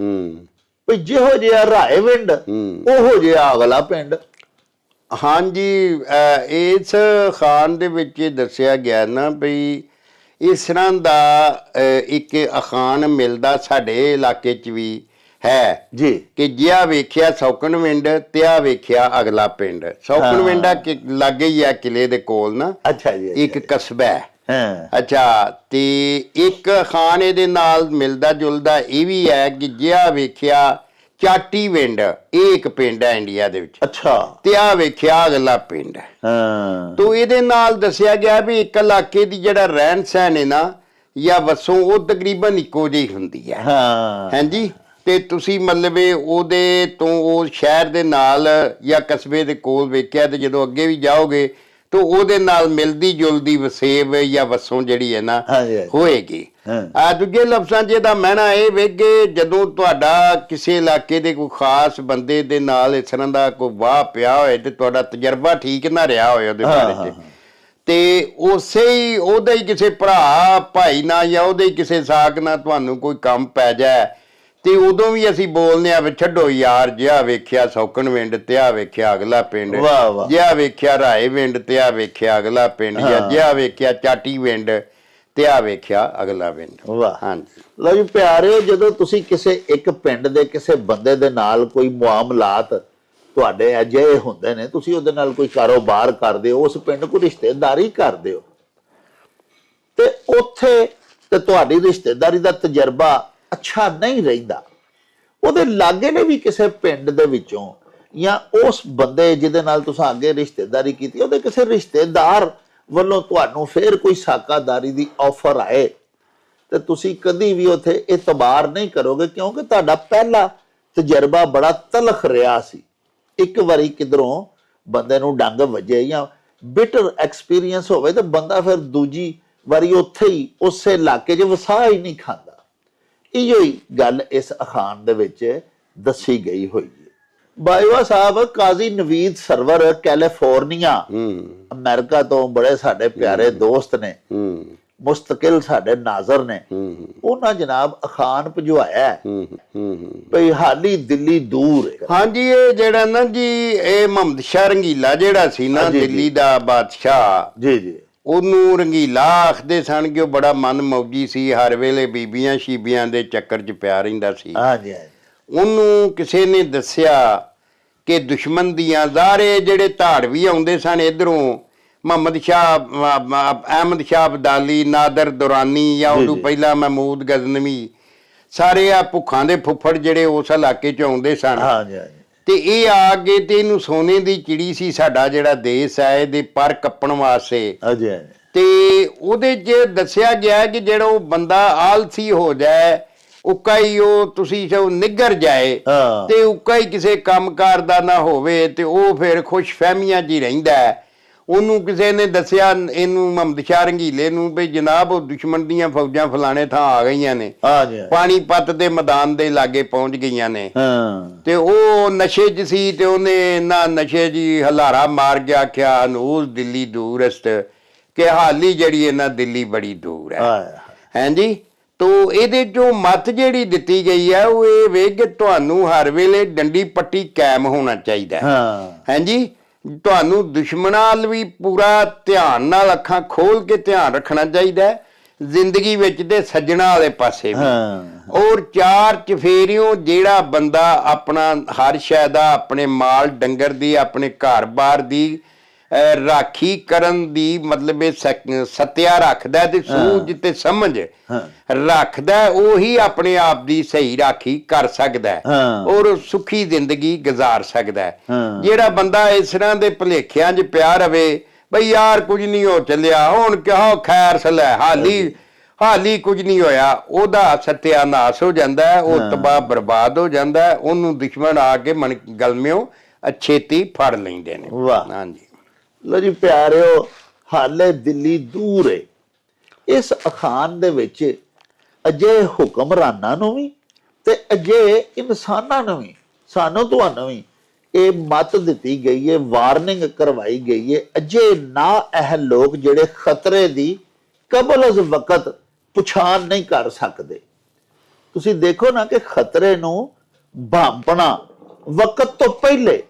ਵੀ ਜਿਹੋ ਜਿਹਾ ਰਾਏਵਿੰਡ ਹੂੰ। ਉਹੋ ਜਿਹਾ ਅਗਲਾ ਪਿੰਡ। ਹਾਂਜੀ ਇਸ ਖਾਨ ਦੇ ਵਿੱਚ ਇਹ ਦੱਸਿਆ ਗਿਆ ਨਾ ਵੀ ਇਸ ਤਰ੍ਹਾਂ ਦਾ ਇੱਕ ਅਖਾਨ ਮਿਲਦਾ ਸਾਡੇ ਇਲਾਕੇ 'ਚ ਵੀ ਹੈ ਜੀ। ਕਿ ਜਿਆ ਵੇਖਿਆ ਸੌਕਣਵਿੰਡ ਤਿਆ ਵੇਖਿਆ ਅਗਲਾ ਪਿੰਡ। ਸੌਕਣਵਿੰਡਾ ਕਿ ਲਾਗੇ ਹੀ ਆ ਕਿਲੇ ਦੇ ਕੋਲ ਨਾ। ਅੱਛਾ ਜੀ ਇੱਕ ਕਸਬਾ ਹੈ। ਹਾਂ। ਅੱਛਾ ਤੇ ਇੱਕ ਖਾਨ ਇਹਦੇ ਨਾਲ ਮਿਲਦਾ ਜੁਲਦਾ ਇਹ ਵੀ ਹੈ ਕਿ ਜਿਆ ਵੇਖਿਆ ਚਾਟੀ ਵਿੰਡ ਇਹ ਇੱਕ ਪਿੰਡ ਹੈ ਇੰਡੀਆ ਦੇ ਵਿੱਚ। ਅੱਛਾ। ਤੇ ਆ ਵੇਖਿਆ ਅਗਲਾ ਪਿੰਡ ਹੈ। ਤੋ ਇਹਦੇ ਨਾਲ ਦੱਸਿਆ ਗਿਆ ਵੀ ਇੱਕ ਇਲਾਕੇ ਦੀ ਜਿਹੜਾ ਰਹਿਣ ਸਹਿਣ ਹੈ ਨਾ ਜਾਂ ਵਸੋਂ ਉਹ ਤਕਰੀਬਨ ਇੱਕੋ ਜਿਹੀ ਹੁੰਦੀ ਹੈ। ਹਾਂ। ਹਾਂਜੀ? ਤੇ ਤੁਸੀਂ ਮਤਲਬ ਉਹਦੇ ਤੋਂ ਉਹ ਸ਼ਹਿਰ ਦੇ ਨਾਲ ਜਾਂ ਕਸਬੇ ਦੇ ਕੋਲ ਵੇਖਿਆ ਤੇ ਜਦੋਂ ਅੱਗੇ ਵੀ ਜਾਓਗੇ ਤਾਂ ਉਹਦੇ ਨਾਲ ਮਿਲਦੀ ਜੁਲਦੀ ਵਸੇਬ ਜਾਂ ਵਸੋਂ ਜਿਹੜੀ ਹੈ ਨਾ ਹਾਂਜੀ, ਹਾਂਜੀ। ਹੋਏਗੀ ਹਾਂ। ਆ ਦੂਜੇ ਲਫ਼ਜ਼ਾਂ 'ਚ ਇਹਦਾ ਮਹਿਣਾ ਇਹ ਵੇਗੇ ਜਦੋਂ ਤੁਹਾਡਾ ਕਿਸੇ ਇਲਾਕੇ ਦੇ ਕੋਈ ਖਾਸ ਬੰਦੇ ਦੇ ਨਾਲ ਇਸ ਤਰ੍ਹਾਂ ਦਾ ਕੋਈ ਵਾਹ ਪਿਆ ਹੋਏ ਤੇ ਤੁਹਾਡਾ ਤਜਰਬਾ ਠੀਕ ਨਾ ਰਿਹਾ ਹੋਏ ਉਹਦੇ ਹਾਂ, ਬਾਰੇ ਹਾਂ, 'ਚ ਤੇ ਉਸੇ ਹੀ ਉਹਦੇ ਹੀ ਕਿਸੇ ਭਰਾ ਭਾਈ ਨਾਲ ਜਾਂ ਉਹਦੇ ਹੀ ਕਿਸੇ ਸਾਕ ਨਾਲ ਤੁਹਾਨੂੰ ਕੋਈ ਕੰਮ ਪੈ ਜਾਏ ਤੇ ਉਦੋਂ ਵੀ ਅਸੀਂ ਬੋਲਨੇ ਆ ਵੀ ਛੱਡੋ ਯਾਰ ਜਿਆ ਵੇਖਿਆ ਸੌਕਣ ਵਿੰਡ ਤੇ ਆ ਵੇਖਿਆ ਅਗਲਾ ਪਿੰਡ ਵਾਹ, ਵਾਹ। ਜਿਆ ਵੇਖਿਆ ਰਾਏ ਵਿੰਡ ਤੇ ਆ ਵੇਖਿਆ ਅਗਲਾ ਪਿੰਡ ਜਾਂ। ਜਿਆ ਵੇਖਿਆ ਚਾਟੀ ਵਿੰਡ ਤੇ ਆ ਵੇਖਿਆ ਅਗਲਾ ਵਿੰਡ ਵਾਹ ਹਾਂਜੀ ਲਓ ਜੀ ਪਿਆਰਿਓ ਜਦੋਂ ਤੁਸੀਂ ਕਿਸੇ ਇੱਕ ਪਿੰਡ ਦੇ ਕਿਸੇ ਬੰਦੇ ਦੇ ਨਾਲ ਕੋਈ ਮੁਆਮਲਾਤ ਤੁਹਾਡੇ ਅਜਿਹੇ ਹੁੰਦੇ ਨੇ ਤੁਸੀਂ ਉਹਦੇ ਨਾਲ ਕੋਈ ਕਾਰੋਬਾਰ ਕਰਦੇ ਹੋ ਉਸ ਪਿੰਡ ਕੋਈ ਰਿਸ਼ਤੇਦਾਰੀ ਕਰਦੇ ਹੋ ਤੇ ਉੱਥੇ ਤੇ ਤੁਹਾਡੀ ਰਿਸ਼ਤੇਦਾਰੀ ਦਾ ਤਜਰਬਾ ਅੱਛਾ ਨਹੀਂ ਰਹਿੰਦਾ। ਉਹਦੇ ਲਾਗੇ ਨੇ ਵੀ ਕਿਸੇ ਪਿੰਡ ਦੇ ਵਿੱਚੋਂ ਜਾਂ ਉਸ ਬੰਦੇ ਜਿਹਦੇ ਨਾਲ ਤੁਸੀਂ ਅੱਗੇ ਰਿਸ਼ਤੇਦਾਰੀ ਕੀਤੀ, ਉਹਦੇ ਕਿਸੇ ਰਿਸ਼ਤੇਦਾਰ ਵੱਲੋਂ ਤੁਹਾਨੂੰ ਫੇਰ ਕੋਈ ਸਾਕਾਦਾਰੀ ਦੀ ਆਫਰ ਆਏ, ਤੇ ਤੁਸੀਂ ਕਦੀ ਵੀ ਉਥੇ ਇਤਬਾਰ ਨਹੀਂ ਕਰੋਗੇ ਕਿਉਂਕਿ ਤੁਹਾਡਾ ਪਹਿਲਾ ਤਜਰਬਾ ਬੜਾ ਤਲਖ ਰਿਹਾ ਸੀ। ਇੱਕ ਵਾਰੀ ਕਿਧਰੋਂ ਬੰਦੇ ਨੂੰ ਡੰਗ ਵੱਜੇ ਜਾਂ ਬਿਟਰ ਐਕਸਪੀਰੀਅੰਸ ਹੋਵੇ ਤਾਂ ਬੰਦਾ ਫਿਰ ਦੂਜੀ ਵਾਰੀ ਉੱਥੇ ਹੀ, ਉਸੇ ਇਲਾਕੇ 'ਚ ਵਸਾ ਹੀ ਨਹੀਂ ਖਾਂਦਾ। ਇਹੋ ਹੀ ਗੱਲ ਇਸ ਅਖਾਨ ਦੇ ਵਿੱਚ ਦੱਸੀ ਗਈ ਹੋਈ ਹੈ। ਬਾਈਵਾ ਸਾਹਿਬ ਕਾਜ਼ੀ ਨਵੀਦ ਸਰਵਰ ਕੈਲੀਫੋਰਨੀਆ ਹੂੰ। ਅਮਰੀਕਾ ਤੋਂ ਬੜੇ ਸਾਡੇ ਪਿਆਰੇ ਦੋਸਤ ਨੇ ਹੂੰ। ਮੁਸਤਕਿਲ ਸਾਡੇ ਨਾਜ਼ਰ ਨੇ ਹੂੰ। ਉਹਨਾਂ ਜਨਾਬ ਅਖਾਨ ਭਜਵਾਇਆ ਭਈ ਹਾਲੀ ਦਿੱਲੀ ਦੂਰ ਹੈ। ਹਾਂਜੀ ਇਹ ਜਿਹੜਾ ਨਾ ਜੀ ਇਹ ਮੁਹੰਮਦ ਸ਼ਾਹ ਰੰਗੀਲਾ ਜਿਹੜਾ ਸੀ ਨਾ। ਦਿੱਲੀ ਦਾ ਬਾਦਸ਼ਾਹ। ਜੀ ਜੀ। ਉਹਨੂੰ ਰੰਗੀਲਾ ਆਖਦੇ ਸਨ ਕਿ ਉਹ ਬੜਾ ਮਨ ਮੌਜੀ ਸੀ ਹਰ ਵੇਲੇ ਬੀਬੀਆਂ ਸ਼ੀਬੀਆਂ ਦੇ ਚੱਕਰ 'ਚ ਪਿਆ ਰਹਿੰਦਾ ਸੀ। ਹਾਂਜੀ ਉਹਨੂੰ ਕਿਸੇ ਨੇ ਦੱਸਿਆ ਕਿ ਦੁਸ਼ਮਣ ਦੀਆਂ ਜ਼ਾਰੇ ਜਿਹੜੇ ਧਾੜਵੀ ਆਉਂਦੇ ਸਨ ਇਧਰੋਂ ਮੁਹੰਮਦ ਸ਼ਾਹ ਅਹਿਮਦ ਸ਼ਾਹ ਅਬਦਾਲੀ ਨਾਦਰ ਦੁਰਾਨੀ ਜਾਂ ਜੀ। ਪਹਿਲਾਂ ਮਹਿਮੂਦ ਗਜ਼ਨਵੀ ਸਾਰੇ ਆ ਭੁੱਖਾਂ ਦੇ ਫੁੱਫੜ ਜਿਹੜੇ ਉਸ ਇਲਾਕੇ 'ਚ ਆਉਂਦੇ ਸਨ। ਹਾਂਜੀ ਹਾਂਜੀ ਤੇ ਇਹ ਆ ਕੇ ਤੇ ਇਹਨੂੰ ਸੋਨੇ ਦੀ ਚਿੜੀ ਸੀ ਸਾਡਾ ਜਿਹੜਾ ਦੇਸ਼ ਹੈ ਇਹਦੇ ਪਰ ਕੱਪਣ ਵਾਸਤੇ। ਹਾਂਜੀ ਤੇ ਉਹਦੇ 'ਚ ਦੱਸਿਆ ਗਿਆ ਕਿ ਜਿਹੜਾ ਉਹ ਬੰਦਾ ਆਲਸੀ ਹੋ ਜਾਏ ਉੱਕਾ ਹੀ ਉਹ ਤੁਸੀਂ ਜੋ ਨਿੱਗਰ ਜਾਏ ਹਾਂ। ਤੇ ਉੱਕਾ ਹੀ ਕਿਸੇ ਕੰਮਕਾਰ ਦਾ ਨਾ ਹੋਵੇ ਤੇ ਉਹ ਫਿਰ ਖੁਸ਼ਫਹਿਮੀਆਂ 'ਚ ਹੀ ਰਹਿੰਦਾ ਹੈ। ਉਹਨੂੰ ਕਿਸੇ ਨੇ ਦੱਸਿਆ ਇਹਨੂੰ ਮੁਹੰਮਦ ਸ਼ਾਹ ਰੰਗੀਲੇ ਨੂੰ ਵੀ ਜਨਾਬ ਉਹ ਦੁਸ਼ਮਣ ਦੀਆਂ ਫੌਜਾਂ ਫਲਾਣੇ ਥਾਂ ਆ ਗਈਆਂ ਨੇ। ਹਾਂਜੀ। ਪਾਣੀਪਤ ਦੇ ਮੈਦਾਨ ਦੇ ਲਾਗੇ ਪਹੁੰਚ ਗਈਆਂ ਨੇ। ਹਾਂ। ਤੇ ਉਹ ਨਸ਼ੇ 'ਚ ਸੀ ਤੇ ਉਹਨੇ ਨਾ ਨਸ਼ੇ ਜੀ ਹਲਾਰਾ ਮਾਰ ਗਿਆ ਆਖਿਆ ਅਨੂਸ ਦਿੱਲੀ ਦੂਰਸਤ ਕਿ ਹਾਲੀ ਜਿਹੜੀ ਇਹਨਾਂ ਦਿੱਲੀ ਬੜੀ ਦੂਰ ਹੈ। ਹਾਂਜੀ ਤੋ ਇਹਦੇ ਚੋਂ ਮਤ ਜਿਹੜੀ ਦਿੱਤੀ ਗਈ ਹੈ ਉਹ ਇਹ ਵੇ ਕਿ ਤੁਹਾਨੂੰ ਹਰ ਵੇਲੇ ਡੰਡੀ ਪੱਟੀ ਕਾਇਮ ਹੋਣਾ ਚਾਹੀਦਾ ਹਾਂ। ਹਾਂਜੀ ਤੁਹਾਨੂੰ ਦੁਸ਼ਮਣਾਂ ਵੱਲ ਵੀ ਪੂਰਾ ਧਿਆਨ ਨਾਲ ਅੱਖਾਂ ਖੋਲ ਕੇ ਧਿਆਨ ਰੱਖਣਾ ਚਾਹੀਦਾ ਹੈ। ਜ਼ਿੰਦਗੀ ਵਿੱਚ ਤੇ ਸੱਜਣਾ ਵਾਲੇ ਪਾਸੇ ਵੀ। ਹਾਂ ਔਰ ਚਾਰ ਚਫੇਰਿਓਂ ਜਿਹੜਾ ਬੰਦਾ ਆਪਣਾ ਹਰ ਸ਼ੈ ਦਾ ਆਪਣੇ ਮਾਲ ਡੰਗਰ ਦੀ ਆਪਣੇ ਘਰ-ਬਾਰ ਦੀ ਰਾਖੀ ਕਰਨ ਦੀ ਮਤਲਬ ਇਹ ਸੱਤਿਆ ਰੱਖਦਾ ਤੇ ਸੂਝ ਤੇ ਸਮਝ। ਰੱਖਦਾ ਉਹੀ ਆਪਣੇ ਆਪ ਦੀ ਸਹੀ ਰਾਖੀ ਕਰ ਸਕਦਾ। ਔਰ ਸੁਖੀ ਜ਼ਿੰਦਗੀ ਗੁਜ਼ਾਰ ਸਕਦਾ। ਜਿਹੜਾ ਬੰਦਾ ਇਸ ਤਰ੍ਹਾਂ ਦੇ ਭਲੇਖਿਆਂ 'ਚ ਪਿਆ ਰਵੇ ਬਈ ਯਾਰ ਕੁਝ ਨਹੀਂ ਹੋ ਚੱਲਿਆ ਹੁਣ ਕਿਹੋ ਖੈਰ ਸਲੇ ਹਾਲੀ ਹਾਲੀ ਕੁਝ ਨਹੀਂ ਹੋਇਆ ਉਹਦਾ ਸਤਿਆਨਾਸ਼ ਹੋ ਜਾਂਦਾ ਉਹ ਤਬਾਹ ਬਰਬਾਦ ਹੋ ਜਾਂਦਾ ਉਹਨੂੰ ਦੁਸ਼ਮਣ ਆ ਕੇ ਮਨ ਗਲਮਿਓ ਅਛੇਤੀ ਫੜ ਲੈਂਦੇ ਨੇ ਵਾਹ। ਹਾਂਜੀ ਲੋ ਜੀ ਪਿਆਰਿਓ, ਹਾਲੇ ਦਿੱਲੀ ਦੂਰ ਹੈ ਇਸ ਅਖਾਨ ਦੇ ਵਿੱਚ ਅਜੇ ਹੁਕਮਰਾਨਾਂ ਨੂੰ ਵੀ ਤੇ ਅਜੇ ਇਨਸਾਨਾਂ ਨੂੰ ਵੀ, ਸਾਨੂੰ ਤੁਹਾਨੂੰ ਵੀ ਇਹ ਮਤ ਦਿੱਤੀ ਗਈ ਹੈ ਵਾਰਨਿੰਗ ਕਰਵਾਈ ਗਈ ਹੈ ਅਜੇ ਨਾ ਇਹ ਲੋਕ ਜਿਹੜੇ ਖਤਰੇ ਦੀ ਕਬਲ ਅਜ਼ ਵਕਤ ਪੁਛਾਣ ਨਹੀਂ ਕਰ ਸਕਦੇ। ਤੁਸੀਂ ਦੇਖੋ ਨਾ ਕਿ ਖਤਰੇ ਨੂੰ ਭਾਂਪਣਾ ਵਕਤ ਤੋਂ ਪਹਿਲੇ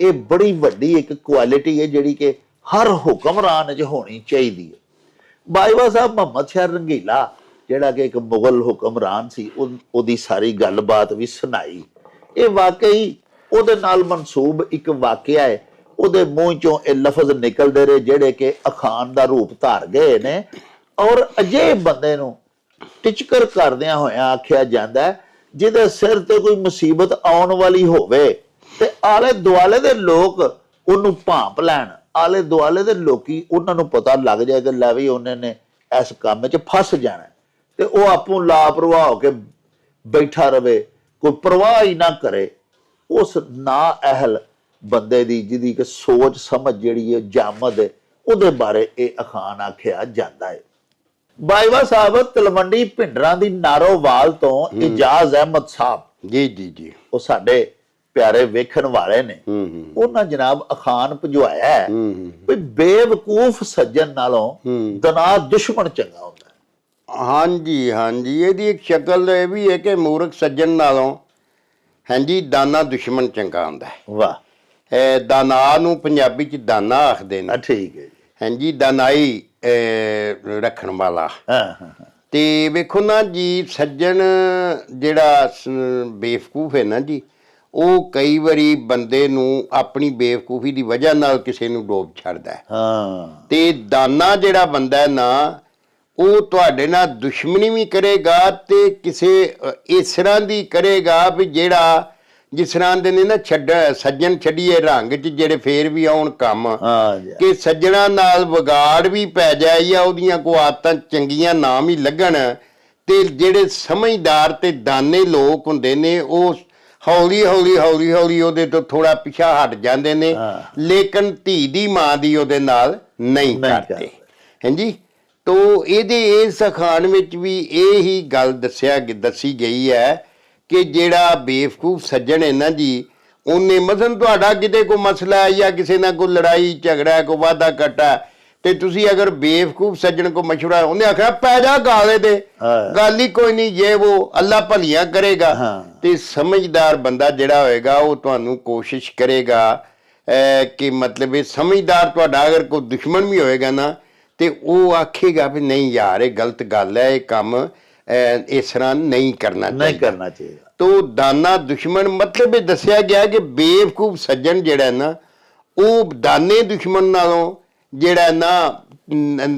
ਇਹ ਬੜੀ ਵੱਡੀ ਇੱਕ ਕੁਆਲਿਟੀ ਹੈ ਜਿਹੜੀ ਕਿ ਹਰ ਹੁਕਮਰਾਨ 'ਚ ਹੋਣੀ ਚਾਹੀਦੀ ਹੈ। ਬਾਈਵਾ ਸਾਹਿਬ ਮੁਹੰਮਦ ਸ਼ਾਹ ਰੰਗੀਲਾ, ਜਿਹੜਾ ਕਿ ਇੱਕ ਮੁਗਲ ਹੁਕਮਰਾਨ ਸੀ ਉਹਦੀ ਸਾਰੀ ਗੱਲਬਾਤ ਵੀ ਸੁਣਾਈ। ਇਹ ਵਾਕਈ ਉਹਦੇ ਨਾਲ ਮਨਸੂਬ ਇੱਕ ਵਾਕਿਆ ਹੈ। ਉਹਦੇ ਮੂੰਹ ਚੋਂ ਇਹ ਲਫ਼ਜ਼ ਨਿਕਲਦੇ ਰਹੇ ਜਿਹੜੇ ਕਿ ਅਖਾਨ ਦਾ ਰੂਪ ਧਾਰ ਗਏ ਨੇ। ਔਰ ਅਜੇ ਬੰਦੇ ਨੂੰ ਟਿਚਕਰ ਕਰਦਿਆਂ ਹੋਇਆਂ ਆਖਿਆ ਜਾਂਦਾ ਜਿਹਦੇ ਸਿਰ ਤੇ ਕੋਈ ਮੁਸੀਬਤ ਆਉਣ ਵਾਲੀ ਹੋਵੇ ਤੇ ਆਲੇ ਦੁਆਲੇ ਦੇ ਲੋਕ ਉਹਨੂੰ ਭਾਂਪ ਲੈਣ। ਆਲੇ ਦੁਆਲੇ ਦੇ ਲੋਕੀ ਉਹਨਾਂ ਨੂੰ ਪਤਾ ਲੱਗ ਜਾਏ ਕਿ ਲੈ ਵੀ ਉਹਨੇ ਨੇ ਇਸ ਕੰਮ 'ਚ ਫਸ ਜਾਣਾ। ਤੇ ਉਹ ਆਪੂ ਲਾਪਰਵਾਹ ਹੋ ਕੇ ਬੈਠਾ ਰਵੇ ਕੋਈ ਪਰਵਾਹ ਹੀ ਨਾ ਕਰੇ। ਉਸ ਨਾ ਅਹਲ ਬੰਦੇ ਦੀ ਜਿਹਦੀ ਕਿ ਸੋਚ ਸਮਝ ਜਿਹੜੀ ਹੈ ਜਾਮਦ ਹੈ ਉਹਦੇ ਬਾਰੇ ਇਹ ਅਖਾਨ ਆਖਿਆ ਜਾਂਦਾ ਹੈ। ਬਾਈਵਾ ਸਾਹਿਬ ਤਲਵੰਡੀ ਭਿੰਡਰਾਂ ਦੀ ਨਾਰੋਵਾਲ ਤੋਂ ਇਜਾਜ਼ ਅਹਿਮਦ ਸਾਹਿਬ। ਜੀ ਜੀ ਜੀ। ਉਹ ਸਾਡੇ ਪਿਆਰੇ ਵੇਖਣ ਵਾਲੇ ਨੇ। ਉਹਨਾਂ ਜਨਾਬ ਅਖਾਨ ਭਜਵਾਇਆ ਵੀ ਬੇਵਕੂਫ ਸੱਜਣ ਨਾਲੋਂ। ਦਨਾ ਦੁਸ਼ਮਣ ਚੰਗਾ ਹੁੰਦਾ। ਹਾਂਜੀ ਹਾਂਜੀ। ਇਹਦੀ ਇੱਕ ਸ਼ਕਲ ਇਹ ਵੀ ਹੈ ਕਿ ਮੂਰਖ ਸੱਜਣ ਨਾਲੋਂ ਹਾਂਜੀ ਦਾਨਾ ਦੁਸ਼ਮਣ ਚੰਗਾ ਹੁੰਦਾ ਹੈ। ਵਾਹ। ਇਹ ਦਾਨਾ ਨੂੰ ਪੰਜਾਬੀ ਚ ਦਾਨਾ ਆਖਦੇ ਨੇ। ਠੀਕ ਹੈ ਹਾਂਜੀ ਦਾਨਾਈ ਰੱਖਣ ਵਾਲਾ। ਹਾਂ ਹਾਂ। ਤੇ ਵੇਖੋ ਨਾ ਜੀ ਸੱਜਣ ਜਿਹੜਾ ਬੇਵਕੂਫ ਹੈ ਨਾ ਜੀ ਉਹ ਕਈ ਵਾਰੀ ਬੰਦੇ ਨੂੰ ਆਪਣੀ ਬੇਵਕੂਫੀ ਦੀ ਵਜ੍ਹਾ ਨਾਲ ਕਿਸੇ ਨੂੰ ਡੋਬ ਛੱਡਦਾ ਹੈ। ਹਾਂ। ਤੇ ਦਾਨਾ ਜਿਹੜਾ ਬੰਦਾ ਹੈ ਨਾ ਉਹ ਤੁਹਾਡੇ ਨਾਲ ਦੁਸ਼ਮਣੀ ਵੀ ਕਰੇਗਾ ਤੇ ਕਿਸੇ ਇਸ ਤਰ੍ਹਾਂ ਦੀ ਕਰੇਗਾ ਵੀ ਜਿਹੜਾ ਜਿਸ ਤਰ੍ਹਾਂ ਦੇ ਨੇ ਨਾ ਛੱਡ ਸੱਜਣ ਛੱਡੀਏ ਰੰਗ 'ਚ ਜਿਹੜੇ ਫੇਰ ਵੀ ਆਉਣ ਕੰਮ ਹਾਂ ਕਿ ਸੱਜਣਾ ਨਾਲ ਵਿਗਾੜ ਵੀ ਪੈ ਜਾਏ ਜਾਂ ਉਹਦੀਆਂ ਕੋ ਆਦਤਾਂ ਚੰਗੀਆਂ ਨਾ ਵੀ ਲੱਗਣ ਤੇ ਜਿਹੜੇ ਸਮਝਦਾਰ ਤੇ ਦਾਨੇ ਲੋਕ ਹੁੰਦੇ ਨੇ ਉਹ ਹੌਲੀ ਹੌਲੀ ਹੌਲੀ ਹੌਲੀ ਉਹਦੇ ਤੋਂ ਥੋੜਾ ਪਿਛਾ ਹਟ ਜਾਂਦੇ ਨੇ। ਲੇਕਿਨ ਧੀ ਦੀ ਮਾਂ ਦੀ ਉਹਦੇ ਨਾਲ ਨਹੀਂ ਕਰਦੇ। ਹਾਂਜੀ ਤੋ ਇਹਦੇ ਇਸ ਅਖਾਣ ਵਿੱਚ ਵੀ ਇਹ ਹੀ ਗੱਲ ਦੱਸਿਆ ਦੱਸੀ ਗਈ ਹੈ ਕਿ ਜਿਹੜਾ ਬੇਵਕੂਫ ਸੱਜਣ ਹੈ ਨਾ ਜੀ ਉਹਨੇ ਮਸਨ ਤੁਹਾਡਾ ਕਿਤੇ ਕੋਈ ਮਸਲਾ ਹੈ ਜਾਂ ਕਿਸੇ ਨਾਲ ਕੋਈ ਲੜਾਈ ਝਗੜਾ ਕੋਈ ਵਾਦਾ ਘਟਾ ਤੇ ਤੁਸੀਂ ਅਗਰ ਬੇਵਕੂਫ ਸੱਜਣ ਕੋ ਮਸ਼ਵਰਾ ਉਹਨੇ ਆਖਿਆ ਪੈ ਜਾ ਗਾਲੇ ਤੇ ਹਾਂ। ਗੱਲ ਹੀ ਕੋਈ ਨਹੀਂ ਜੇ ਉਹ ਅੱਲਾ ਭਲੀਆਂ ਕਰੇਗਾ। ਤੇ ਸਮਝਦਾਰ ਬੰਦਾ ਜਿਹੜਾ ਹੋਏਗਾ ਉਹ ਤੁਹਾਨੂੰ ਕੋਸ਼ਿਸ਼ ਕਰੇਗਾ ਕਿ ਮਤਲਬ ਇਹ ਸਮਝਦਾਰ ਤੁਹਾਡਾ ਅਗਰ ਕੋਈ ਦੁਸ਼ਮਣ ਵੀ ਹੋਏਗਾ ਨਾ ਤੇ ਉਹ ਆਖੇਗਾ ਵੀ ਨਹੀਂ ਯਾਰ ਇਹ ਗਲਤ ਗੱਲ ਹੈ ਇਹ ਕੰਮ ਇਸ ਤਰ੍ਹਾਂ ਨਹੀਂ ਕਰਨਾ ਨਹੀਂ ਕਰਨਾ ਚਾਹੀਦਾ ਤੋ ਦਾਨਾ ਦੁਸ਼ਮਣ ਮਤਲਬ ਇਹ ਦੱਸਿਆ ਗਿਆ ਕਿ ਬੇਵਕੂਫ ਸੱਜਣ ਜਿਹੜਾ ਨਾ ਉਹ ਦਾਨੇ ਦੁਸ਼ਮਣ ਨਾਲੋਂ ਜਿਹੜਾ ਨਾ